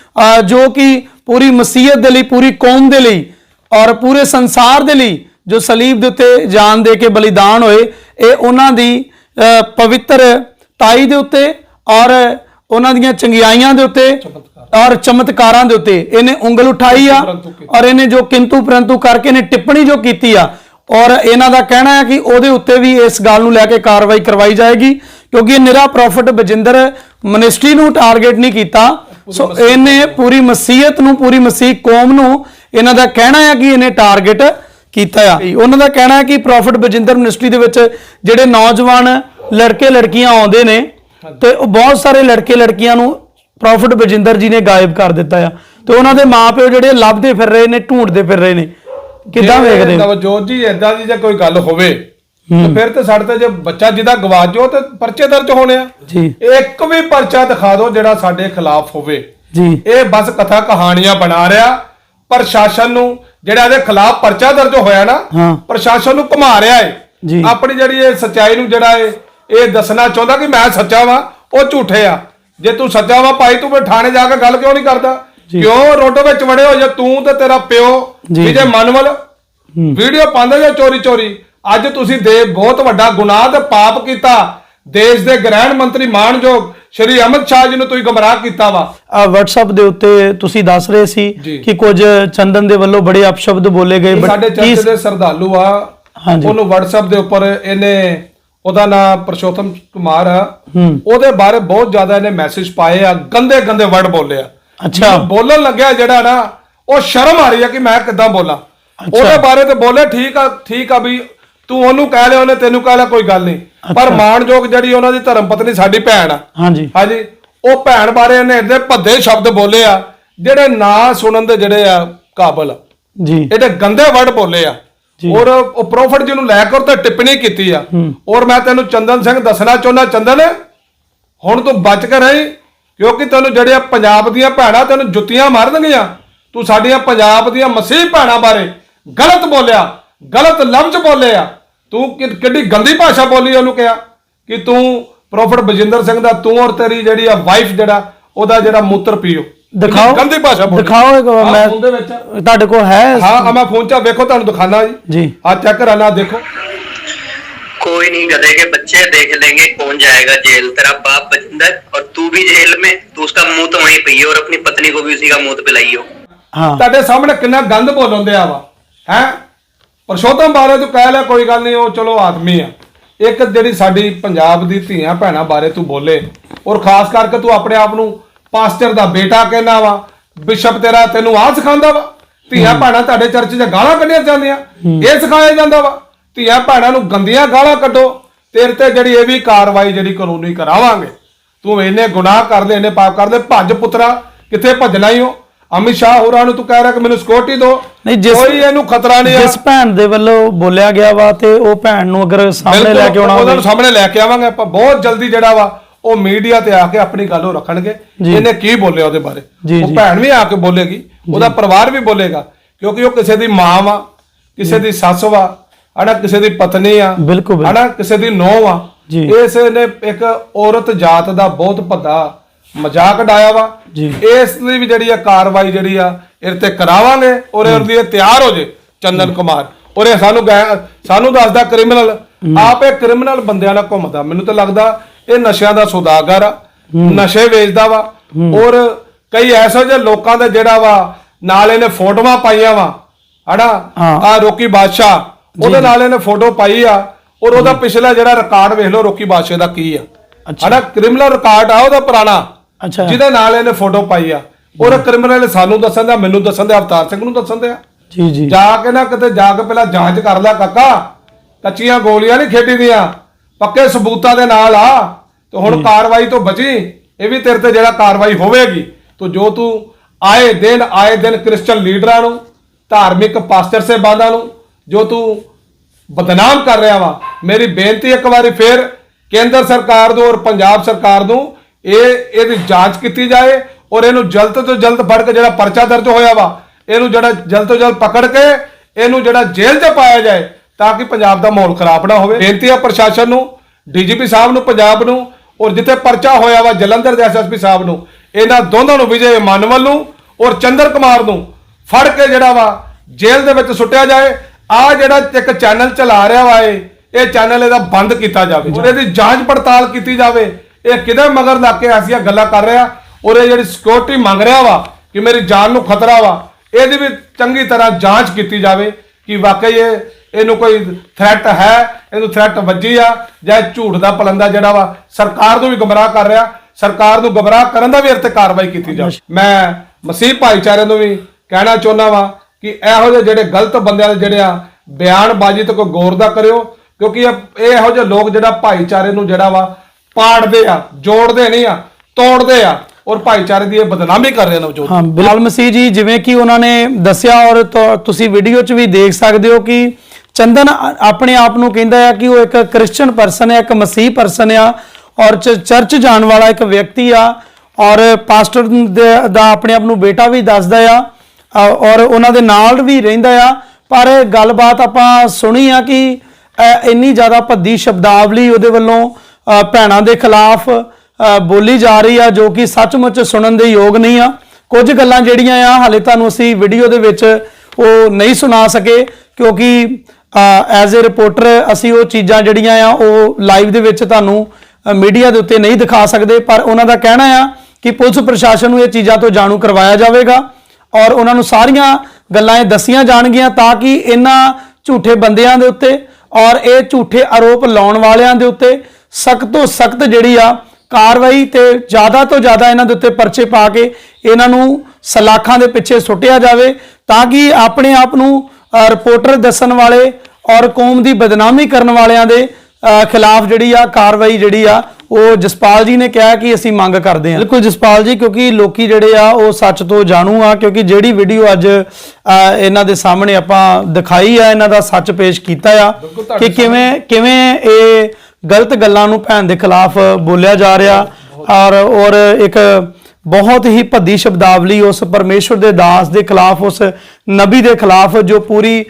ਜੋ ਕਿ ਪੂਰੀ ਮਸੀਹਤ ਦੇ ਲਈ ਪੂਰੀ ਕੌਮ ਦੇ ਲਈ ਔਰ ਪੂਰੇ ਸੰਸਾਰ ਦੇ ਲਈ ਜੋ ਸਲੀਬ ਦੇ ਉੱਤੇ ਜਾਨ ਦੇ ਕੇ ਬਲੀਦਾਨ ਹੋਏ ਇਹ ਉਹਨਾਂ ਦੀ ਪਵਿੱਤਰ ਤਾਈ ਦੇ ਉੱਤੇ ਔਰ ਉਹਨਾਂ ਦੀਆਂ ਚੰਗਿਆਈਆਂ ਦੇ ਉੱਤੇ ਔਰ ਚਮਤਕਾਰਾਂ ਦੇ ਉੱਤੇ ਇਹਨੇ ਉਂਗਲ ਉਠਾਈ ਆ ਔਰ ਇਹਨੇ ਜੋ ਕਿੰਤੂ ਪਰੰਤੂ ਕਰਕੇ ਇਹਨੇ ਟਿੱਪਣੀ ਜੋ ਕੀਤੀ ਆ ਔਰ ਇਹਨਾਂ ਦਾ ਕਹਿਣਾ ਹੈ ਕਿ ਉਹਦੇ ਉੱਤੇ ਵੀ ਇਸ ਗੱਲ ਨੂੰ ਲੈ ਕੇ ਕਾਰਵਾਈ ਕਰਵਾਈ ਜਾਏਗੀ, ਕਿਉਂਕਿ ਇਹ ਨਿਰਾ ਪ੍ਰੋਫਿਟ ਬਜਿੰਦਰ ਮਿਨਿਸਟਰੀ ਨੂੰ ਟਾਰਗੇਟ ਨਹੀਂ ਕੀਤਾ। ਸੋ ਇਹਨੇ ਪੂਰੀ ਮਸੀਹਤ ਨੂੰ, ਪੂਰੀ ਮਸੀਹ ਕੌਮ ਨੂੰ ਇਹਨਾਂ ਦਾ ਕਹਿਣਾ ਹੈ ਕਿ ਇਹਨੇ ਟਾਰਗੇਟ ਕੀਤਾ ਆ। ਉਹਨਾਂ ਦਾ ਕਹਿਣਾ ਹੈ ਕਿ ਪ੍ਰੋਫਿਟ ਬਜਿੰਦਰ ਮਿਨਿਸਟਰੀ ਦੇ ਵਿੱਚ ਜਿਹੜੇ ਨੌਜਵਾਨ ਲੜਕੇ ਲੜਕੀਆਂ ਆਉਂਦੇ ਨੇ ਤੇ ਉਹ ਬਹੁਤ ਸਾਰੇ ਲੜਕੇ ਲੜਕੀਆਂ ਨੂੰ ਪ੍ਰੋਫਿਟ ਬਜਿੰਦਰ ਜੀ ਨੇ ਗਾਇਬ ਕਰ ਦਿੱਤਾ ਆ। ਤੇ ਉਹਨਾਂ ਦੇ ਮਾਪਿਓ ਜਿਹੜੇ ਲੱਭਦੇ ਫਿਰ ਰਹੇ ਨੇ, ਢੂੰਡਦੇ ਫਿਰ ਰਹੇ ਨੇ। ਕਿੱਦਾਂ ਵੇਖਦੇ ਹੋ? ਨਵਜੋਤ ਜੀ ਏਦਾਂ ਦੀ ਜੇ ਕੋਈ ਗੱਲ ਹੋਵੇ ਤੇ ਫਿਰ ਤੇ ਸਾਡੇ ਤੇ ਜੇ ਬੱਚਾ ਜਿਹਦਾ ਗਵਾਚ ਤੇ ਪਰਚੇ ਦਰਜ ਹੋਣੇ ਆ। ਜੀ। ਇੱਕ ਵੀ ਪਰਚਾ ਦਿਖਾ ਦਿਓ ਜਿਹੜਾ ਸਾਡੇ ਖਿਲਾਫ ਹੋਵੇ। ਜੀ। ਇਹ ਬਸ ਕਥਾ ਕਹਾਣੀਆਂ ਬਣਾ ਰਿਹਾ। ਪ੍ਰਸ਼ਾਸਨ ਨੂੰ ਜਿਹੜਾ ਇਹਦੇ ਖਿਲਾਫ ਪਰਚਾ ਦਰਜ ਹੋਇਆ ਨਾ। ਪ੍ਰਸ਼ਾਸਨ ਨੂੰ ਘੁਮਾ ਰਿਹਾ ਜੀ। ਏ ਆਪਣੀ ਜਿਹੜੀ ਇਹ ਸੱਚਾਈ ਨੂੰ ਜਿਹੜਾ ਇਹ ਇਹ ਦੱਸਣਾ ਚਾਹੁੰਦਾ ਕਿ ਮੈਂ ਸੱਚਾ ਵਾਂ ਉਹ ਝੂਠੇ ਆ। ਜੇ ਤੂੰ ਸੱਚਾ ਵਾਂ ਭਾਈ ਤੂੰ ਫਿਰ ਥਾਣੇ ਜਾ ਕੇ ਗੱਲ ਕਿਉਂ ਨਹੀਂ ਕਰਦਾ? ਕਿਉਂ ਰੋਡ ਵਿੱਚ ਵੜੇ ਹੋ ਜੇ ਤੂੰ ਤੇ ਤੇਰਾ ਪਿਓ? ਵਿਜੇ ਜੀ। ਮਨਵਲ ਵੀਡੀਓ ਪਾਉਂਦੇ ਜੇ ਚੋਰੀ ਚੋਰੀ। ਅੱਜ ਤੁਸੀਂ ਦੇ ਬਹੁਤ ਵੱਡਾ ਗੁਨਾਹ ਤੇ ਪਾਪ ਕੀਤਾ। ਦੇਸ਼ ਦੇ ਗ੍ਰਹਿ ਮੰਤਰੀ ਮਾਨਯੋਗ ਸ਼੍ਰੀ ਅਮਿਤ ਸ਼ਾਹ ਜੀ ਨੂੰ ਤੁਸੀਂ ਗਮਰਾਹ ਕੀਤਾ ਵਾ। ਆ WhatsApp ਦੇ ਉੱਤੇ ਤੁਸੀਂ ਦੱਸ ਰਹੇ ਸੀ। ਕਿ ਕੁਝ ਚੰਦਨ ਦੇ ਵੱਲੋਂ ਬੜੇ ਅਪਸ਼ਬਦ ਬੋਲੇ ਗਏ ਸਾਡੇ ਚਰਚ ਦੇ ਸਰਦਾਲੂ ਆ। ਉਹਨੂੰ WhatsApp ਦੇ ਉੱਪਰ ਇਹਨੇ ਉਹਦਾ ਨਾਮ ਪ੍ਰਸ਼ੋਤਮ ਕੁਮਾਰ ਆ। ਉਹਦੇ ਬਾਰੇ ਬਹੁਤ ਜ਼ਿਆਦਾ ਇਹਨੇ ਮੈਸੇਜ ਪਾਏ ਆ ਗੰਦੇ ਗੰਦੇ ਵਰਡ ਬੋਲੇ ਆ। ਅੱਛਾ। ਬੋਲਣ ਲੱਗਿਆ ਜਿਹੜਾ ਨਾ ਉਹ ਸ਼ਰਮ ਆ ਰਹੀ ਆ ਕਿ ਮੈਂ ਕਿੱਦਾਂ ਬੋਲਾਂ। ਉਹਦੇ ਬਾਰੇ ਤੇ ਬੋਲੇ ਠੀਕ ਆ ਠੀਕ ਆ ਵੀ ਤੂੰ ਉਹਨੂੰ ਕਹਿ ਲਿਆ ਉਹਨੇ ਤੈਨੂੰ ਕਹਿ ਲਿਆ ਕੋਈ ਗੱਲ ਨਹੀਂ। ਪਰ। ਮਾਣਯੋਗ ਜਿਹੜੀ ਉਹਨਾਂ ਦੀ ਧਰਮ ਪਤਨੀ ਸਾਡੀ ਭੈਣ ਆ। ਹਾਂਜੀ। ਹਾਂਜੀ। ਉਹ ਭੈਣ ਬਾਰੇ ਇਹਨੇ ਇਹਦੇ ਭੱਦੇ ਸ਼ਬਦ ਬੋਲੇ ਆ ਜਿਹੜੇ ਨਾ ਸੁਣਨ ਦੇ ਜਿਹੜੇ ਆ ਕਾਬਲ ਜੀ। ਇਹਦੇ ਗੰਦੇ ਵਰਡ ਬੋਲੇ ਆ। ਔਰ ਉਹ ਪ੍ਰੋਫਿਟ ਜੀ ਨੂੰ ਲੈ ਕੇ ਤੇ ਟਿੱਪਣੀ ਕੀਤੀ ਆ। ਔਰ ਮੈਂ ਤੈਨੂੰ ਚੰਦਨ ਸਿੰਘ ਦੱਸਣਾ ਚਾਹੁੰਦਾ ਚੰਦਨ ਹੁਣ ਤੂੰ ਬਚ ਕੇ ਰਹੀ ਕਿਉਂਕਿ ਤੈਨੂੰ ਜਿਹੜੇ ਪੰਜਾਬ ਦੀਆਂ ਭੈਣਾਂ ਤੈਨੂੰ ਜੁੱਤੀਆਂ ਮਾਰਨਗੀਆਂ ਤੂੰ ਸਾਡੀਆਂ ਪੰਜਾਬ ਦੀਆਂ ਮਸੀਹ ਭੈਣਾਂ ਬਾਰੇ ਗਲਤ ਬੋਲਿਆ ਗਲਤ ਲਫ਼ਜ਼ ਬੋਲੇ ਆ ਤੂੰ ਕਿੱਡੀ ਗੰਦੀ ਭਾਸ਼ਾ ਬੋਲੀ ਉਹਨੂੰ ਕਿਹਾ ਕਿ ਤੂੰ ਪ੍ਰੋਫਿਟ ਬਜਿੰਦਰ ਸਿੰਘ ਦਾ ਤੂੰ ਔਰ ਤੇਰੀ ਜਿਹੜੀ ਆ ਵਾਈਫ ਜਿਹੜਾ ਉਹਦਾ ਜਿਹੜਾ ਮੂਤਰ ਪੀਓ। ਦਿਖਾਓ ਗੰਦੀ ਭਾਸ਼ਾ ਬੋਲੀ। ਦਿਖਾਓ ਇੱਕ ਮੈਂ ਤੁਹਾਡੇ ਕੋਲ ਹੈ। ਹਾਂ ਆ ਮੈਂ ਫੋਨ 'ਚ ਵੇਖੋ ਤੁਹਾਨੂੰ ਦਿਖਾਣਾ ਜੀ। ਜੀ। ਆ ਚੈੱਕ ਕਰਾਣਾ ਦੇਖੋ। कोई नहीं गधे के बच्चे देख लेंगे कौन जाएगा जेल तेरा बाप बजिंदर और तू भी जेल में तू उसका मुंह तो वहीं पे ही है और अपनी पत्नी को भी उसी का मुंह पिलाई हो ਹਾਂ ਤੁਹਾਡੇ ਸਾਹਮਣੇ ਕਿੰਨਾ ਗੰਦ ਬੋਲਣ ਦਿਆ ਵਾ ਹੈ ਪਰਸ਼ੋਤਮ ਬਾਰੇ ਤੂੰ ਕਹਿ ਲੈ ਕੋਈ ਗੱਲ ਨਹੀਂ ਉਹ ਚਲੋ ਆਦਮੀ ਆ ਇੱਕ ਜਿਹੜੀ ਸਾਡੀ ਪੰਜਾਬ ਦੀ ਧੀਆਂ ਭੈਣਾਂ ਬਾਰੇ ਤੂੰ ਬੋਲੇ ਔਰ ਖਾਸ ਕਰਕੇ ਤੂੰ ਆਪਣੇ ਆਪ ਨੂੰ ਪਾਸਟਰ ਦਾ ਬੇਟਾ ਕਹਿਣਾ ਵਾ ਬਿਸ਼ਪ ਤੇਰਾ ਤੈਨੂੰ ਆਹ ਸਿਖਾਉਂਦਾ ਵਾ ਧੀਆਂ ਭੈਣਾਂ ਤੁਹਾਡੇ ਚਰਚ 'ਚ ਗਾਲਾਂ ਕੱਢੀਆਂ ਜਾਂਦੀਆਂ ਇਹ ਸਿਖਾਇਆ ਜਾਂਦਾ ਵਾ ਧੀਆਂ ਭੈਣਾਂ ਨੂੰ ਗੰਦੀਆਂ ਗਾਲਾਂ ਕੱਢੋ ਤੇਰੇ ਤੇ ਜਿਹੜੀ ਇਹ ਵੀ ਕਾਰਵਾਈ ਜਿਹੜੀ ਕਾਨੂੰਨੀ ਕਰਾਵਾਂਗੇ। ਤੂੰ ਇਹਨੇ ਗੁਨਾਹ ਕਰ ਲਏ ਇਹਨੇ ਪਾਪ ਕਰ ਲਏ ਭੱਜ ਪੁੱਤਰਾ ਕਿੱਥੇ ਭੱਜਣਾ ਹੀ ਹੋ ਅਮਿਤ ਸ਼ਾਹ ਹੋਰਾਂ ਨੂੰ ਤੂੰ ਕਹਿ ਰਿਹਾ ਕਿ ਮੈਨੂੰ ਸਿਕਿਉਰਿਟੀ ਦਿਓ। ਨਹੀਂ, ਜਿਸ- ਕੋਈ ਇਹਨੂੰ ਖਤਰਾ ਨਹੀਂ ਆ। ਜਿਸ ਭੈਣ ਦੇ ਵੱਲੋਂ ਬੋਲਿਆ ਗਿਆ ਵਾ ਤੇ ਉਹ ਭੈਣ ਨੂੰ ਅਗਰ ਸਾਹਮਣੇ ਲੈ ਕੇ ਆਉਣਾ ਉਹਨਾਂ ਨੂੰ ਹੋਵੇ ਸਾਹਮਣੇ ਲੈ ਕੇ ਆਵਾਂਗੇ ਆਪਾਂ। ਬਹੁਤ ਜਲਦੀ ਜਿਹੜਾ ਵਾ ਉਹ ਮੀਡੀਆ ਤੇ ਆ ਕੇ ਆਪਣੀ ਗੱਲ ਉਹ ਰੱਖਣਗੇ। ਇਹਨੇ ਕੀ ਬੋਲਿਆ ਉਹਦੇ ਬਾਰੇ? ਉਹ। ਭੈਣ ਵੀ ਆ ਕੇ ਬੋਲੇਗੀ ਉਹਦਾ ਪਰਿਵਾਰ ਵੀ ਬੋਲੇਗਾ ਕਿਉਂਕਿ ਉਹ ਕਿਸੇ ਦੀ ਮਾਂ ਵਾ ਕਿਸੇ ਦੀ ਸੱਸ ਵਾ। ਹਨਾ ਕਿਸੇ ਦੀ ਪਤਨੀ ਆ ਬਿਲਕੁਲ, ਕਿਸੇ ਦੀ ਨੂੰਹ ਆ। ਇਸ ਨੇ ਇੱਕ ਔਰਤ ਜਾਤ ਦਾ ਬਹੁਤ ਵੱਡਾ ਮਜ਼ਾਕ ਡਾਇਆ ਵਾ। ਇਸ ਲਈ ਵੀ ਜਿਹੜੀ ਆ ਕਾਰਵਾਈ ਜਿਹੜੀ ਆ ਇਹ ਤੇ ਕਰਾਵਾਂਗੇ ਔਰ ਇਹਦੀ ਇਹ ਤਿਆਰ ਹੋ ਜੇ ਚੰਦਨ ਕੁਮਾਰ। ਔਰ ਇਹ ਸਾਨੂੰ ਸਾਨੂੰ ਦੱਸਦਾ ਕ੍ਰਿਮੀਨਲ ਆਪ ਇਹ ਕ੍ਰਿਮੀਨਲ ਬੰਦਿਆਂ ਨਾਲ ਘੁੰਮਦਾ। ਮੈਨੂੰ ਤਾਂ ਲੱਗਦਾ ਇਹ ਨਸ਼ਿਆਂ ਦਾ ਸੌਦਾਗਰ ਆ ਨਸ਼ੇ ਵੇਚਦਾ ਵਾ। ਔਰ ਕਈ ਐਸੋ ਜਿਹੇ ਲੋਕਾਂ ਦਾ ਜਿਹੜਾ ਵਾ ਨਾਲ ਇਹਨੇ ਫੋਟੋਆਂ ਪਾਈਆਂ ਵਾ। ਹਨਾ? ਹਾਂ। ਆ ਰੋਕੀ ਬਾਦਸ਼ਾਹ। ਉਹਦੇ ਨਾਲ ਇਹਨੇ ਫੋਟੋ ਪਾਈ ਆ ਔਰ ਉਹਦਾ ਪਿਛਲਾ ਜਿਹੜਾ ਰਿਕਾਰਡ ਵੇਖ ਲਓ ਰੋਕੀ ਬਾਦਸ਼ਾਹ ਦਾ ਕੀ ਆ। ਅੱਛਾ। ਹਨਾ ਕ੍ਰਿਮੀਨਲ ਰਿਕਾਰਡ ਆ ਉਹਦਾ ਪੁਰਾਣਾ। ਅੱਛਾ। ਜਿਹਦੇ ਨਾਲ ਇਹਨੇ ਫੋਟੋ ਪਾਈ ਆ। ਔਰ ਕ੍ਰਿਮੀਨਲ ਸਾਨੂੰ ਦੱਸਣ ਦਾ ਮੈਨੂੰ ਦੱਸਣ ਦਾ ਅਵਤਾਰ ਸਿੰਘ ਨੂੰ ਦੱਸਣ ਦਿਆ ਜੀ ਜੀ। ਜਾ ਕੇ ਨਾ ਕਿਤੇ ਜਾ ਕੇ ਪਹਿਲਾਂ ਜਾਂਚ ਕਰ ਲੈ ਕਾਕਾ। ਕੱਚੀਆਂ ਗੋਲੀਆਂ ਨਹੀਂ ਖੇਡੀ ਦੀਆਂ ਪੱਕੇ ਸਬੂਤਾਂ ਦੇ ਨਾਲ ਆ। ਤੇ ਹੁਣ ਕਾਰਵਾਈ ਤੋਂ ਬਚੀ। ਇਹ ਵੀ ਤੇਰੇ ਤੇ ਜਿਹੜਾ ਕਾਰਵਾਈ ਹੋਵੇਗੀ ਤੂੰ ਜੋ ਤੂੰ ਆਏ ਦਿਨ ਆਏ ਦਿਨ ਕ੍ਰਿਸਚੀਅਨ ਲੀਡਰਾਂ ਨੂੰ ਧਾਰਮਿਕ ਪਾਸਟਰ ਸਹਿਬਾਨਾਂ ਨੂੰ ਜੋ ਤੂੰ ਬਦਨਾਮ ਕਰ ਰਿਹਾ ਵਾ, ਮੇਰੀ ਬੇਨਤੀ ਇੱਕ ਵਾਰੀ ਫੇਰ ਕੇਂਦਰ ਸਰਕਾਰ ਨੂੰ ਔਰ ਪੰਜਾਬ ਸਰਕਾਰ ਨੂੰ, ਇਹ, ਇਹਦੀ ਜਾਂਚ ਕੀਤੀ ਜਾਏ ਔਰ ਇਹਨੂੰ ਜਲਦ ਤੋਂ ਜਲਦ ਫੜ ਕੇ ਜਿਹੜਾ ਪਰਚਾ ਦਰਜ ਹੋਇਆ ਵਾ, ਇਹਨੂੰ ਜਿਹੜਾ ਜਲਦ ਤੋਂ ਜਲਦ ਪਕੜ ਕੇ ਇਹਨੂੰ ਜਿਹੜਾ ਜੇਲ੍ਹ 'ਚ ਪਾਇਆ ਜਾਏ ਤਾਂ ਕਿ ਪੰਜਾਬ ਦਾ ਮਾਹੌਲ ਖਰਾਬ ਨਾ ਹੋਵੇ। ਬੇਨਤੀ ਆ ਪ੍ਰਸ਼ਾਸਨ ਨੂੰ, ਡੀਜੀਪੀ ਸਾਹਿਬ ਨੂੰ, ਪੰਜਾਬ ਨੂੰ ਔਰ ਜਿੱਥੇ ਪਰਚਾ ਹੋਇਆ ਵਾ ਜਲੰਧਰ ਦੇ ਐਸਐਸਪੀ ਸਾਹਿਬ ਨੂੰ, ਇਹਨਾਂ ਦੋਨਾਂ ਨੂੰ, ਵਿਜੇ ਮਾਨਵਲ ਨੂੰ ਔਰ ਚੰਦਰ ਕੁਮਾਰ ਨੂੰ ਫੜ ਕੇ ਜਿਹੜਾ ਵਾ ਜੇਲ੍ਹ ਦੇ ਵਿੱਚ ਸੁੱਟਿਆ ਜਾਏ। ਆ ਜਿਹੜਾ ਇੱਕ ਚੈਨਲ ਚਲਾ ਰਿਹਾ ਵਾ ਇਹ ਇਹ ਚੈਨਲ ਇਹਦਾ ਬੰਦ ਕੀਤਾ ਜਾਵੇ। ਔਰ ਇਹਦੀ ਜਾਂਚ ਪੜਤਾਲ ਕੀਤੀ ਜਾਵੇ। ਇਹ ਕਿਹਦੇ ਮਗਰ ਲੱਗ ਕੇ ਐਸੀਆਂ ਗੱਲਾਂ ਕਰ ਰਿਹਾ ਔਰ ਇਹ ਜਿਹੜੀ ਸਿਕਿਉਰਿਟੀ ਮੰਗ ਰਿਹਾ ਵਾ ਕਿ ਮੇਰੀ ਜਾਨ ਨੂੰ ਖਤਰਾ ਵਾ ਇਹਦੀ ਵੀ ਚੰਗੀ ਤਰ੍ਹਾਂ ਜਾਂਚ ਕੀਤੀ ਜਾਵੇ ਕਿ ਵਾਕਈ ਇਹ ਇਹਨੂੰ ਕੋਈ ਥ੍ਰੈਟ ਹੈ ਇਹਨੂੰ ਥ੍ਰੈਟ ਵੱਜੀ ਆ ਜਾਂ ਇਹ ਝੂਠ ਦਾ ਪਲੰਦਾ ਜਿਹੜਾ ਵਾ ਸਰਕਾਰ ਨੂੰ ਵੀ ਗੁੰਮਰਾਹ ਕਰ ਰਿਹਾ ਸਰਕਾਰ ਨੂੰ ਗੁੰਮਰਾਹ ਕਰਨ ਦਾ ਵੀ ਇਹ ਤੇ ਕਾਰਵਾਈ ਕੀਤੀ ਜਾਵੇ। ਮੈਂ ਮਸੀਹ ਭਾਈਚਾਰੇ ਨੂੰ ਵੀ ਕਹਿਣਾ ਚਾਹੁੰਦਾ ਵਾਂ ਕਿ ਇਹੋ ਜਿਹੇ ਜਿਹੜੇ ਗਲਤ ਬੰਦਿਆਂ ਦੇ ਜਿਹੜੇ ਆ ਬਿਆਨਬਾਜ਼ੀ ਤੇ ਕੋਈ ਗੌਰ ਦਾ ਕਰਿਓ, ਕਿਉਂਕਿ ਇਹ ਇਹੋ ਜਿਹੇ ਲੋਕ ਜਿਹੜਾ ਭਾਈਚਾਰੇ ਨੂੰ ਜਿਹੜਾ ਵਾ ਪਾੜਦੇ ਆ, ਜੋੜਦੇ ਨਹੀਂ ਆ, ਤੋੜਦੇ ਆ ਔਰ ਭਾਈਚਾਰੇ ਦੀ ਇਹ ਬਦਨਾਮੀ ਕਰ ਰਹੇ ਨੇ ਨਵਜੋਤ ਹਾਂ, ਬਿਲਾਲ ਮਸੀਹ ਜੀ, ਜਿਵੇਂ ਕਿ ਉਹਨਾਂ ਨੇ ਦੱਸਿਆ ਔਰ ਤੁਸੀਂ ਵੀਡੀਓ 'ਚ ਵੀ ਦੇਖ ਸਕਦੇ ਹੋ ਕਿ ਚੰਦਨ ਆਪਣੇ ਆਪ ਨੂੰ ਕਹਿੰਦਾ ਹੈ ਕਿ ਉਹ ਇੱਕ ਕ੍ਰਿਸਚੀਅਨ ਪਰਸਨ ਹੈ ਇੱਕ ਮਸੀਹ ਪਰਸਨ ਆ ਔਰ ਚ- ਚਰਚ ਜਾਣ ਵਾਲਾ ਇੱਕ ਵਿਅਕਤੀ ਆ ਔਰ ਪਾਸਟਰ ਦਾ ਆਪਣੇ ਆਪ ਨੂੰ ਬੇਟਾ ਵੀ ਦੱਸਦਾ ਆ। ਔਰ ਉਹਨਾਂ ਦੇ ਨਾਲ ਵੀ ਰਹਿੰਦਾ ਆ। ਪਰ ਗੱਲਬਾਤ ਆਪਾਂ ਸੁਣੀ ਆ ਕਿ ਇੰਨੀ ਜ਼ਿਆਦਾ ਭੱਦੀ ਸ਼ਬਦਾਵਲੀ ਉਹਦੇ ਵੱਲੋਂ ਭੈਣਾਂ ਦੇ ਖਿਲਾਫ ਬੋਲੀ ਜਾ ਰਹੀ ਆ, ਜੋ ਕਿ ਸੱਚਮੁੱਚ ਸੁਣਨ ਦੇ ਯੋਗ ਨਹੀਂ ਆ। ਕੁਝ ਗੱਲਾਂ ਜਿਹੜੀਆਂ ਆ, ਹਾਲੇ ਤੁਹਾਨੂੰ ਅਸੀਂ ਵੀਡੀਓ ਦੇ ਵਿੱਚ ਉਹ ਨਹੀਂ ਸੁਣਾ ਸਕੇ, ਕਿਉਂਕਿ ਐਜ਼ ਅ ਰਿਪੋਰਟਰ ਅਸੀਂ ਉਹ ਚੀਜ਼ਾਂ ਜਿਹੜੀਆਂ ਆ, ਉਹ ਲਾਈਵ ਦੇ ਵਿੱਚ ਤੁਹਾਨੂੰ ਮੀਡੀਆ ਦੇ ਉੱਤੇ ਨਹੀਂ ਦਿਖਾ ਸਕਦੇ। ਪਰ ਉਹਨਾਂ ਦਾ ਕਹਿਣਾ ਆ ਕਿ ਪੁਲਿਸ ਪ੍ਰਸ਼ਾਸਨ ਨੂੰ ਇਹ ਚੀਜ਼ਾਂ ਤੋਂ ਜਾਣੂ ਕਰਵਾਇਆ ਜਾਵੇਗਾ। ਔਰ ਉਹਨਾਂ ਨੂੰ ਸਾਰੀਆਂ ਗੱਲਾਂ ਇਹ ਦੱਸੀਆਂ ਜਾਣਗੀਆਂ ਤਾਂ ਕਿ ਇਹਨਾਂ ਝੂਠੇ ਬੰਦਿਆਂ ਦੇ ਉੱਤੇ ਔਰ ਇਹ ਝੂਠੇ ਆਰੋਪ ਲਾਉਣ ਵਾਲਿਆਂ ਦੇ ਉੱਤੇ ਸਖਤ ਤੋਂ ਸਖਤ ਜਿਹੜੀ ਆ ਕਾਰਵਾਈ ਤੇ ਜ਼ਿਆਦਾ ਤੋਂ ਜ਼ਿਆਦਾ ਇਹਨਾਂ ਦੇ ਉੱਤੇ ਪਰਚੇ ਪਾ ਕੇ ਇਹਨਾਂ ਨੂੰ ਸਲਾਖਾਂ ਦੇ ਪਿੱਛੇ ਸੁੱਟਿਆ ਜਾਵੇ ਤਾਂ ਕਿ ਆਪਣੇ ਆਪ ਨੂੰ ਰਿਪੋਰਟਰ ਦੱਸਣ ਵਾਲੇ ਔਰ ਕੌਮ ਦੀ ਬਦਨਾਮੀ ਕਰਨ ਵਾਲਿਆਂ ਦੇ ਖਿਲਾਫ ਜਿਹੜੀ ਆ ਕਾਰਵਾਈ ਜਿਹੜੀ ਆ ਉਹ ਜਸਪਾਲ ਜੀ ਨੇ ਕਿਹਾ ਕਿ ਅਸੀਂ ਮੰਗ ਕਰਦੇ ਹਾਂ। ਬਿਲਕੁਲ ਜਸਪਾਲ ਜੀ ਕਿਉਂਕਿ ਲੋਕੀ ਜਿਹੜੇ ਆ ਉਹ ਸੱਚ ਤੋਂ ਜਾਣੂ ਆ ਕਿਉਂਕਿ ਜਿਹੜੀ ਵੀਡੀਓ ਅੱਜ ਇਹਨਾਂ ਦੇ ਸਾਹਮਣੇ ਆਪਾਂ ਦਿਖਾਈ ਆ ਇਹਨਾਂ ਦਾ ਸੱਚ ਪੇਸ਼ ਕੀਤਾ ਆ ਕਿ ਕਿਵੇਂ ਕਿਵੇਂ ਇਹ ਗਲਤ ਗੱਲਾਂ ਨੂੰ ਭੈਣ ਦੇ ਖਿਲਾਫ ਬੋਲਿਆ ਜਾ ਰਿਹਾ। ਔਰ ਔਰ ਇੱਕ ਬਹੁਤ ਹੀ ਭੱਦੀ ਸ਼ਬਦਾਵਲੀ ਉਸ ਪਰਮੇਸ਼ਵਰ ਦੇ ਦਾਸ ਦੇ ਖਿਲਾਫ ਉਸ ਨਬੀ ਦੇ ਖਿਲਾਫ ਜੋ ਪੂਰੀ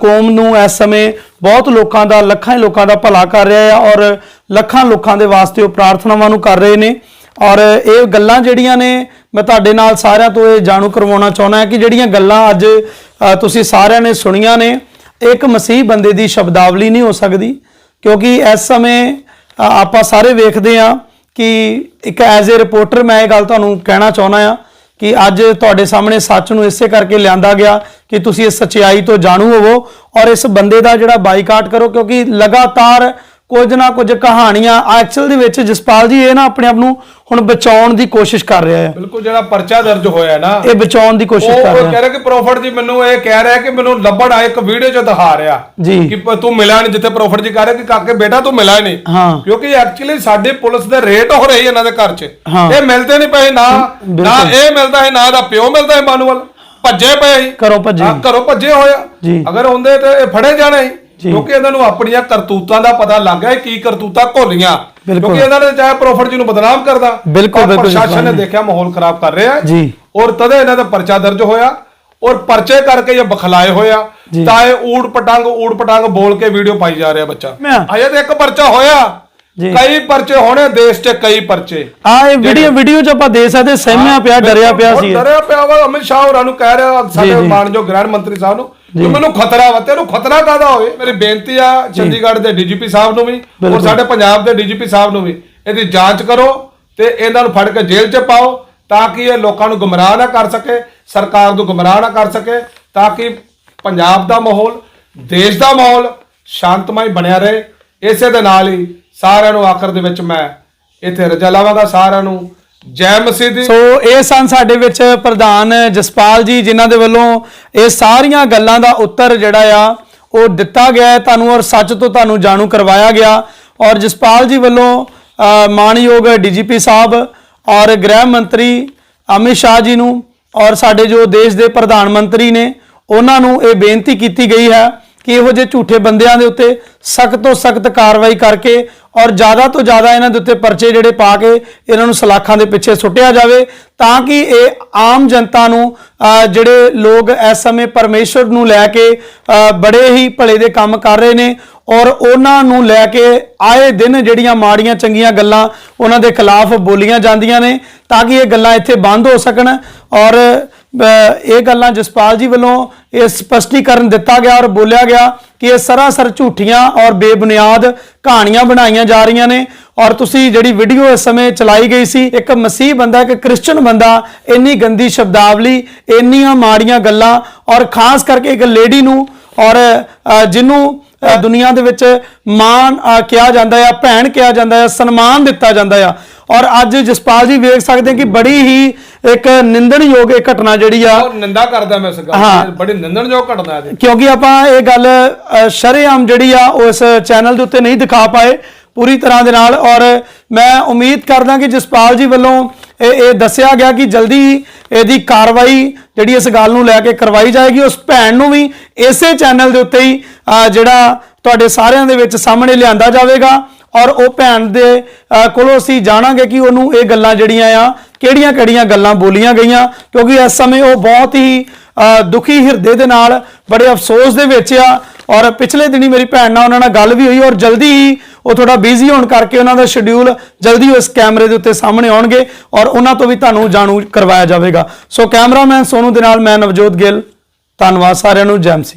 ਕੌਮ ਨੂੰ ਇਸ ਸਮੇਂ ਬਹੁਤ ਲੋਕਾਂ ਦਾ, ਲੱਖਾਂ ਹੀ ਲੋਕਾਂ ਦਾ ਭਲਾ ਕਰ ਰਿਹਾ ਹੈ ਔਰ ਲੱਖਾਂ ਲੋਕਾਂ ਦੇ ਵਾਸਤੇ ਉਹ ਪ੍ਰਾਰਥਨਾਵਾਂ ਨੂੰ ਕਰ ਰਹੇ ਨੇ। ਔਰ ਇਹ ਗੱਲਾਂ ਜਿਹੜੀਆਂ ਨੇ, ਮੈਂ ਤੁਹਾਡੇ ਨਾਲ ਸਾਰਿਆਂ ਤੋਂ ਇਹ ਜਾਣੂ ਕਰਵਾਉਣਾ ਚਾਹੁੰਦਾ ਹਾਂ ਕਿ ਜਿਹੜੀਆਂ ਗੱਲਾਂ ਅੱਜ ਤੁਸੀਂ ਸਾਰਿਆਂ ਨੇ ਸੁਣੀਆਂ ਨੇ, ਇੱਕ ਮਸੀਹ ਬੰਦੇ ਦੀ ਸ਼ਬਦਾਵਲੀ ਨਹੀਂ ਹੋ ਸਕਦੀ। ਕਿਉਂਕਿ ਇਸ ਸਮੇਂ ਆਪਾਂ ਸਾਰੇ ਵੇਖਦੇ ਆ ਕਿ ਇੱਕ ਐਜ਼ ਅ ਰਿਪੋਰਟਰ ਮੈਂ ਇਹ ਗੱਲ ਤੁਹਾਨੂੰ ਕਹਿਣਾ ਚਾਹੁੰਦਾ ਆ ਕਿ ਅੱਜ ਤੁਹਾਡੇ ਸਾਹਮਣੇ ਸੱਚ ਨੂੰ ਇਸੇ ਕਰਕੇ ਲਿਆਂਦਾ ਗਿਆ ਕਿ ਤੁਸੀਂ ਇਸ ਸਚਾਈ ਤੋਂ ਜਾਣੂ ਹੋਵੋ ਔਰ ਇਸ ਬੰਦੇ ਦਾ ਜਿਹੜਾ ਬਾਈਕਾਟ ਕਰੋ, ਕਿਉਂਕਿ ਲਗਾਤਾਰ ਕੁਝ ਨਾ ਕੁਝ ਕਹਾਣੀਆਂ ਐਕਚੁਅਲ ਦੇ ਵਿੱਚ ਜਸਪਾਲ ਜੀ ਇਹ ਨਾ ਆਪਣੇ ਆਪ ਨੂੰ ਹੁਣ ਬਚਾਉਣ ਦੀ ਕੋਸ਼ਿਸ਼ ਕਰ ਰਿਹਾ ਹੈ ਬਿਲਕੁਲ ਜਿਹੜਾ ਪਰਚਾ ਦਰਜ ਹੋਇਆ ਨਾ ਇਹ ਬਚਾਉਣ ਦੀ ਉਹ ਕੋਸ਼ਿਸ਼ ਕਰ ਉਹ ਰਿਹਾ ਕਹਿ ਰਿਹਾ ਕਿ ਪ੍ਰੋਫਟ ਜੀ ਮੈਨੂੰ ਇਹ ਕਹਿ ਰਿਹਾ ਕਿ ਮੈਨੂੰ ਲੱਭਣ ਆ ਇੱਕ ਵੀਡੀਓ ਚ ਦਿਖਾ ਰਿਹਾ। ਕਿ ਤੂੰ ਮਿਲਿਆ ਨਹੀਂ ਜਿੱਥੇ ਪ੍ਰੋਫਟ ਜੀ ਕਹਿ ਰਿਹਾ ਕਿ ਕਾਕੇ ਬੇਟਾ ਤੂੰ ਮਿਲਿਆ ਨਹੀਂ। ਕਿਉਂਕਿ ਐਕਚੁਅਲੀ ਸਾਡੀ ਪੁਲਿਸ ਦੇ ਰੇਟ ਹੋ ਰਹੀ ਇਹਨਾਂ ਦੇ ਘਰ 'ਚ। ਇਹ ਮਿਲਦੇ ਨਹੀਂ ਪਏ ਨਾ ਨਾ। ਇਹ ਮਿਲਦਾ ਹੈ ਨਾ ਦਾ ਪਿਓ ਮਿਲਦਾ ਹੈ ਮਾਨੂਅਲ ਭੱਜੇ ਪਏ ਘਰੋਂ ਭੱਜੇ। ਹਾਂ, ਘਰੋਂ ਭੱਜੇ ਹੋਇਆ। ਅਗਰ ਹੁੰਦੇ ਤੇ ਇਹ ਫੜੇ ਜਾਣੇ ਸੀ। ਕਿਉਂਕਿ ਇਹਨਾਂ ਨੂੰ ਆਪਣੀਆਂ ਕਰਤੂਤਾਂ ਦਾ ਪਤਾ ਲੱਗ ਗਿਆ ਕੀ ਕਰਤੂਤਾਂ ਘੋਲੀਆਂ। ਕਿਉਂਕਿ ਇਹਨਾਂ ਨੇ ਚਾਹੇ ਪ੍ਰੋਫਟ ਜੀ ਨੂੰ ਬਦਨਾਮ ਕਰਦਾ ਬਿਲਕੁਲ, ਪ੍ਰਸ਼ਾਸਨ ਨੇ। ਦੇਖਿਆ ਮਾਹੌਲ ਖਰਾਬ ਕਰ ਰਿਹਾ ਜੀ। ਔਰ ਤਦੇ ਇਹਨਾਂ ਦਾ ਪਰਚਾ ਦਰਜ ਹੋਇਆ ਔਰ ਪਰਚੇ ਕਰਕੇ ਇਹ ਬਖਲਾਏ ਹੋਇਆ। ਤਾਂ ਇਹ ਊੜ ਪਟੰਗ ਊੜ ਪਟੰਗ ਬੋਲ ਕੇ ਵੀਡੀਓ ਪਾਈ ਜਾ ਰਿਹਾ ਬੱਚਾ ਅਜੇ ਤੇ ਇੱਕ ਪਰਚਾ ਹੋਇਆ। ਕਈ ਪਰਚੇ ਹੋਣੇ ਦੇਸ਼ 'ਚ ਕਈ ਪਰਚੇ ਆ ਇਹ ਵੀਡੀਓ ਵੀਡੀਓ ਚ ਆਪਾਂ ਦੇ ਸਕਦੇ ਸਹਿਮਿਆ ਪਿਆ ਡਰਿਆ ਪਿਆ ਸੀ। ਡਰਿਆ ਪਿਆ ਵਾ ਅਮਿਤ ਸ਼ਾਹ ਹੋਰਾਂ ਨੂੰ ਕਹਿ ਰਿਹਾ ਸਾਡੇ। ਮਾਨਯੋਗ ਗ੍ਰਹਿ ਮੰਤਰੀ ਸਾਹਿਬ ਨੂੰ ਕਿ ਮੈਨੂੰ ਖਤਰਾ ਵਾ ਤੈਨੂੰ ਖਤਰਾ ਕਾਦਾ ਹੋਵੇ? ਮੇਰੀ ਬੇਨਤੀ ਆ ਚੰਡੀਗੜ੍ਹ ਦੇ ਡੀਜੀਪੀ ਸਾਹਿਬ ਨੂੰ ਵੀ ਔਰ। ਸਾਡੇ ਪੰਜਾਬ ਦੇ ਡੀਜੀਪੀ ਸਾਹਿਬ ਨੂੰ ਵੀ। ਇਹਦੀ ਜਾਂਚ ਕਰੋ ਤੇ ਇਹਨਾਂ ਨੂੰ ਫੜ ਕੇ ਜੇਲ੍ਹ 'ਚ ਪਾਓ ਤਾਂ ਕਿ ਇਹ ਲੋਕਾਂ ਨੂੰ ਗੁੰਮਰਾਹ ਨਾ ਕਰ ਸਕੇ ਸਰਕਾਰ ਨੂੰ ਗੁੰਮਰਾਹ ਨਾ ਕਰ ਸਕੇ ਤਾਂ ਕਿ ਪੰਜਾਬ ਦਾ ਮਾਹੌਲ ਦੇਸ਼ ਦਾ ਮਾਹੌਲ ਸ਼ਾਂਤਮਈ ਬਣਿਆ ਰਹੇ। ਇਸੇ ਦੇ ਨਾਲ ਹੀ ਸਾਰਿਆਂ ਨੂੰ ਆਖਰ ਦੇ ਵਿੱਚ ਮੈਂ ਇੱਥੇ ਰਜਾ ਲਾਵਾਂਗਾ ਸਾਰਿਆਂ ਨੂੰ ਜੈ ਮਸੀਹ ਦੀ। ਸੋ ਇਹ ਸਨ ਸਾਡੇ ਵਿੱਚ ਪ੍ਰਧਾਨ ਜਸਪਾਲ ਜੀ ਜਿਨ੍ਹਾਂ ਦੇ ਵੱਲੋਂ ਇਹ ਸਾਰੀਆਂ ਗੱਲਾਂ ਦਾ ਉੱਤਰ ਜਿਹੜਾ ਆ ਉਹ ਦਿੱਤਾ ਗਿਆ ਹੈ ਤੁਹਾਨੂੰ ਔਰ ਸੱਚ ਤੋਂ ਤੁਹਾਨੂੰ ਜਾਣੂ ਕਰਵਾਇਆ ਗਿਆ। ਔਰ ਜਸਪਾਲ ਜੀ ਵੱਲੋਂ ਅ, ਮਾਣਯੋਗ ਡੀਜੀਪੀ ਸਾਹਿਬ ਔਰ ਗ੍ਰਹਿ ਮੰਤਰੀ ਅਮਿਤ ਸ਼ਾਹ ਜੀ ਨੂੰ ਔਰ ਸਾਡੇ ਜੋ ਦੇਸ਼ ਦੇ ਪ੍ਰਧਾਨ ਮੰਤਰੀ ਨੇ ਉਹਨਾਂ ਨੂੰ ਇਹ ਬੇਨਤੀ ਕੀਤੀ ਗਈ ਹੈ ਕਿ ਇਹੋ ਜਿਹੇ ਝੂਠੇ ਬੰਦਿਆਂ ਦੇ ਉੱਤੇ ਸਖਤ ਤੋਂ ਸਖਤ ਕਾਰਵਾਈ ਕਰਕੇ ਔਰ ਜ਼ਿਆਦਾ ਤੋਂ ਜ਼ਿਆਦਾ ਇਹਨਾਂ ਦੇ ਉੱਤੇ ਪਰਚੇ ਜਿਹੜੇ ਪਾ ਕੇ ਇਹਨਾਂ ਨੂੰ ਸਲਾਖਾਂ ਦੇ ਪਿੱਛੇ ਸੁੱਟਿਆ ਜਾਵੇ ਤਾਂ ਕਿ ਇਹ ਆਮ ਜਨਤਾ ਨੂੰ ਜਿਹੜੇ ਲੋਕ ਇਸ ਸਮੇਂ ਪਰਮੇਸ਼ਵਰ ਨੂੰ ਲੈ ਕੇ ਬੜੇ ਹੀ ਭਲੇ ਦੇ ਕੰਮ ਕਰ ਰਹੇ ਨੇ ਔਰ ਉਹਨਾਂ ਨੂੰ ਲੈ ਕੇ ਆਏ ਦਿਨ ਜਿਹੜੀਆਂ ਮਾੜੀਆਂ ਚੰਗੀਆਂ ਗੱਲਾਂ ਉਹਨਾਂ ਦੇ ਖਿਲਾਫ ਬੋਲੀਆਂ ਜਾਂਦੀਆਂ ਨੇ ਤਾਂ ਕਿ ਇਹ ਗੱਲਾਂ ਇੱਥੇ ਬੰਦ ਹੋ ਸਕਣ ਔਰ ਇਹ ਗੱਲਾਂ ਜਸਪਾਲ ਜੀ ਵੱਲੋਂ ਇਹ ਸਪਸ਼ਟੀਕਰਨ ਦਿੱਤਾ ਗਿਆ ਔਰ ਬੋਲਿਆ ਗਿਆ ਕਿ ਇਹ ਸਰਾਸਰ ਝੂਠੀਆਂ ਔਰ ਬੇਬੁਨਿਆਦ ਕਹਾਣੀਆਂ ਬਣਾਈਆਂ ਜਾ ਰਹੀਆਂ ਨੇ। ਔਰ ਤੁਸੀਂ ਜਿਹੜੀ ਵੀਡੀਓ ਇਸ ਸਮੇਂ ਚਲਾਈ ਗਈ ਸੀ ਇੱਕ ਮਸੀਹ ਬੰਦਾ ਇੱਕ ਕ੍ਰਿਸਚੀਅਨ ਬੰਦਾ ਇੰਨੀ ਗੰਦੀ ਸ਼ਬਦਾਵਲੀ ਇੰਨੀਆਂ ਮਾੜੀਆਂ ਗੱਲਾਂ ਔਰ ਖਾਸ ਕਰਕੇ ਇੱਕ ਲੇਡੀ ਨੂੰ ਔਰ ਜਿਹਨੂੰ ਅਹ, ਦੁਨੀਆ ਦੇ ਵਿੱਚ ਮਾਣ ਕਿਹਾ ਜਾਂਦਾ ਆ ਭੈਣ ਕਿਹਾ ਜਾਂਦਾ ਆ ਸਨਮਾਨ ਦਿੱਤਾ ਜਾਂਦਾ ਆ। ਔਰ ਅੱਜ ਜਸਪਾਲ ਜੀ ਵੇਖ ਸਕਦੇ ਕਿ ਬੜੀ ਹੀ ਇੱਕ ਨਿੰਦਣਯੋਗ ਇਹ ਘਟਨਾ ਜਿਹੜੀ ਆ ਔਰ ਨਿੰਦਾ ਕਰਦਾ ਮੈਂ ਇਸ ਗੱਲ ਹਾਂ। ਦੀ ਬੜੀ ਨਿੰਦਣਯੋਗ ਘਟਨਾ ਹੈ। ਕਿਉਂਕਿ ਆਪਾਂ ਇਹ ਗੱਲ ਅ, ਸ਼ਰੇਆਮ ਜਿਹੜੀ ਆ ਉਸ ਚੈਨਲ ਦੇ ਉੱਤੇ ਨਹੀਂ ਦਿਖਾ ਪਾਏ ਪੂਰੀ ਤਰ੍ਹਾਂ ਦੇ ਨਾਲ ਔਰ ਮੈਂ ਉਮੀਦ ਕਰਦਾ ਕਿ ਜਸਪਾਲ ਜੀ ਵੱਲੋਂ ਇਹ ਇਹ ਦੱਸਿਆ ਗਿਆ ਕਿ ਜਲਦੀ ਇਹਦੀ ਕਾਰਵਾਈ ਜਿਹੜੀ ਇਸ ਗੱਲ ਨੂੰ ਲੈ ਕੇ ਕਰਵਾਈ ਜਾਏਗੀ ਉਸ ਭੈਣ ਨੂੰ ਵੀ ਇਸੇ ਚੈਨਲ ਦੇ ਉੱਤੇ ਹੀ ਅ, ਜਿਹੜਾ ਤੁਹਾਡੇ ਸਾਰਿਆਂ ਦੇ ਵਿੱਚ ਸਾਹਮਣੇ ਲਿਆਂਦਾ ਜਾਵੇਗਾ ਔਰ ਉਹ ਭੈਣ ਦੇ ਅ, ਕੋਲੋਂ ਅਸੀਂ ਜਾਣਾਂਗੇ ਕਿ ਉਹਨੂੰ ਇਹ ਗੱਲਾਂ ਜਿਹੜੀਆਂ ਆ ਕਿਹੜੀਆਂ-ਕਿਹੜੀਆਂ ਗੱਲਾਂ ਬੋਲੀਆਂ ਗਈਆਂ? ਕਿਉਂਕਿ ਇਸ ਸਮੇਂ ਉਹ ਬਹੁਤ ਹੀ ਦੁਖੀ ਹਿਰਦੇ ਦੇ ਨਾਲ ਬੜੇ ਅਫਸੋਸ ਦੇ ਵਿੱਚ ਆ। ਔਰ ਪਿਛਲੇ ਦਿਨੀ ਮੇਰੀ ਭੈਣ ਨਾਲ ਉਹਨਾਂ ਨਾਲ ਗੱਲ ਵੀ ਹੋਈ ਔਰ ਜਲਦੀ ਹੀ ਉਹ ਥੋੜਾ ਬਿਜ਼ੀ ਹੋਣ ਕਰਕੇ ਉਹਨਾਂ ਦਾ ਸ਼ਡਿਊਲ ਜਲਦੀ ਉਸ ਕੈਮਰੇ ਦੇ ਉੱਤੇ ਸਾਹਮਣੇ ਆਉਣਗੇ ਔਰ ਉਹਨਾਂ ਤੋਂ ਵੀ ਤੁਹਾਨੂੰ ਜਾਣੂ ਕਰਵਾਇਆ ਜਾਵੇਗਾ। ਸੋ ਕੈਮਰਾਮੈਨ ਸੋਨੂ ਦੇ ਨਾਲ ਮੈਂ ਨਵਜੋਤ ਗਿੱਲ। ਧੰਨਵਾਦ ਸਾਰਿਆਂ ਨੂੰ, ਜੈਮ ਜੈਮਸੀ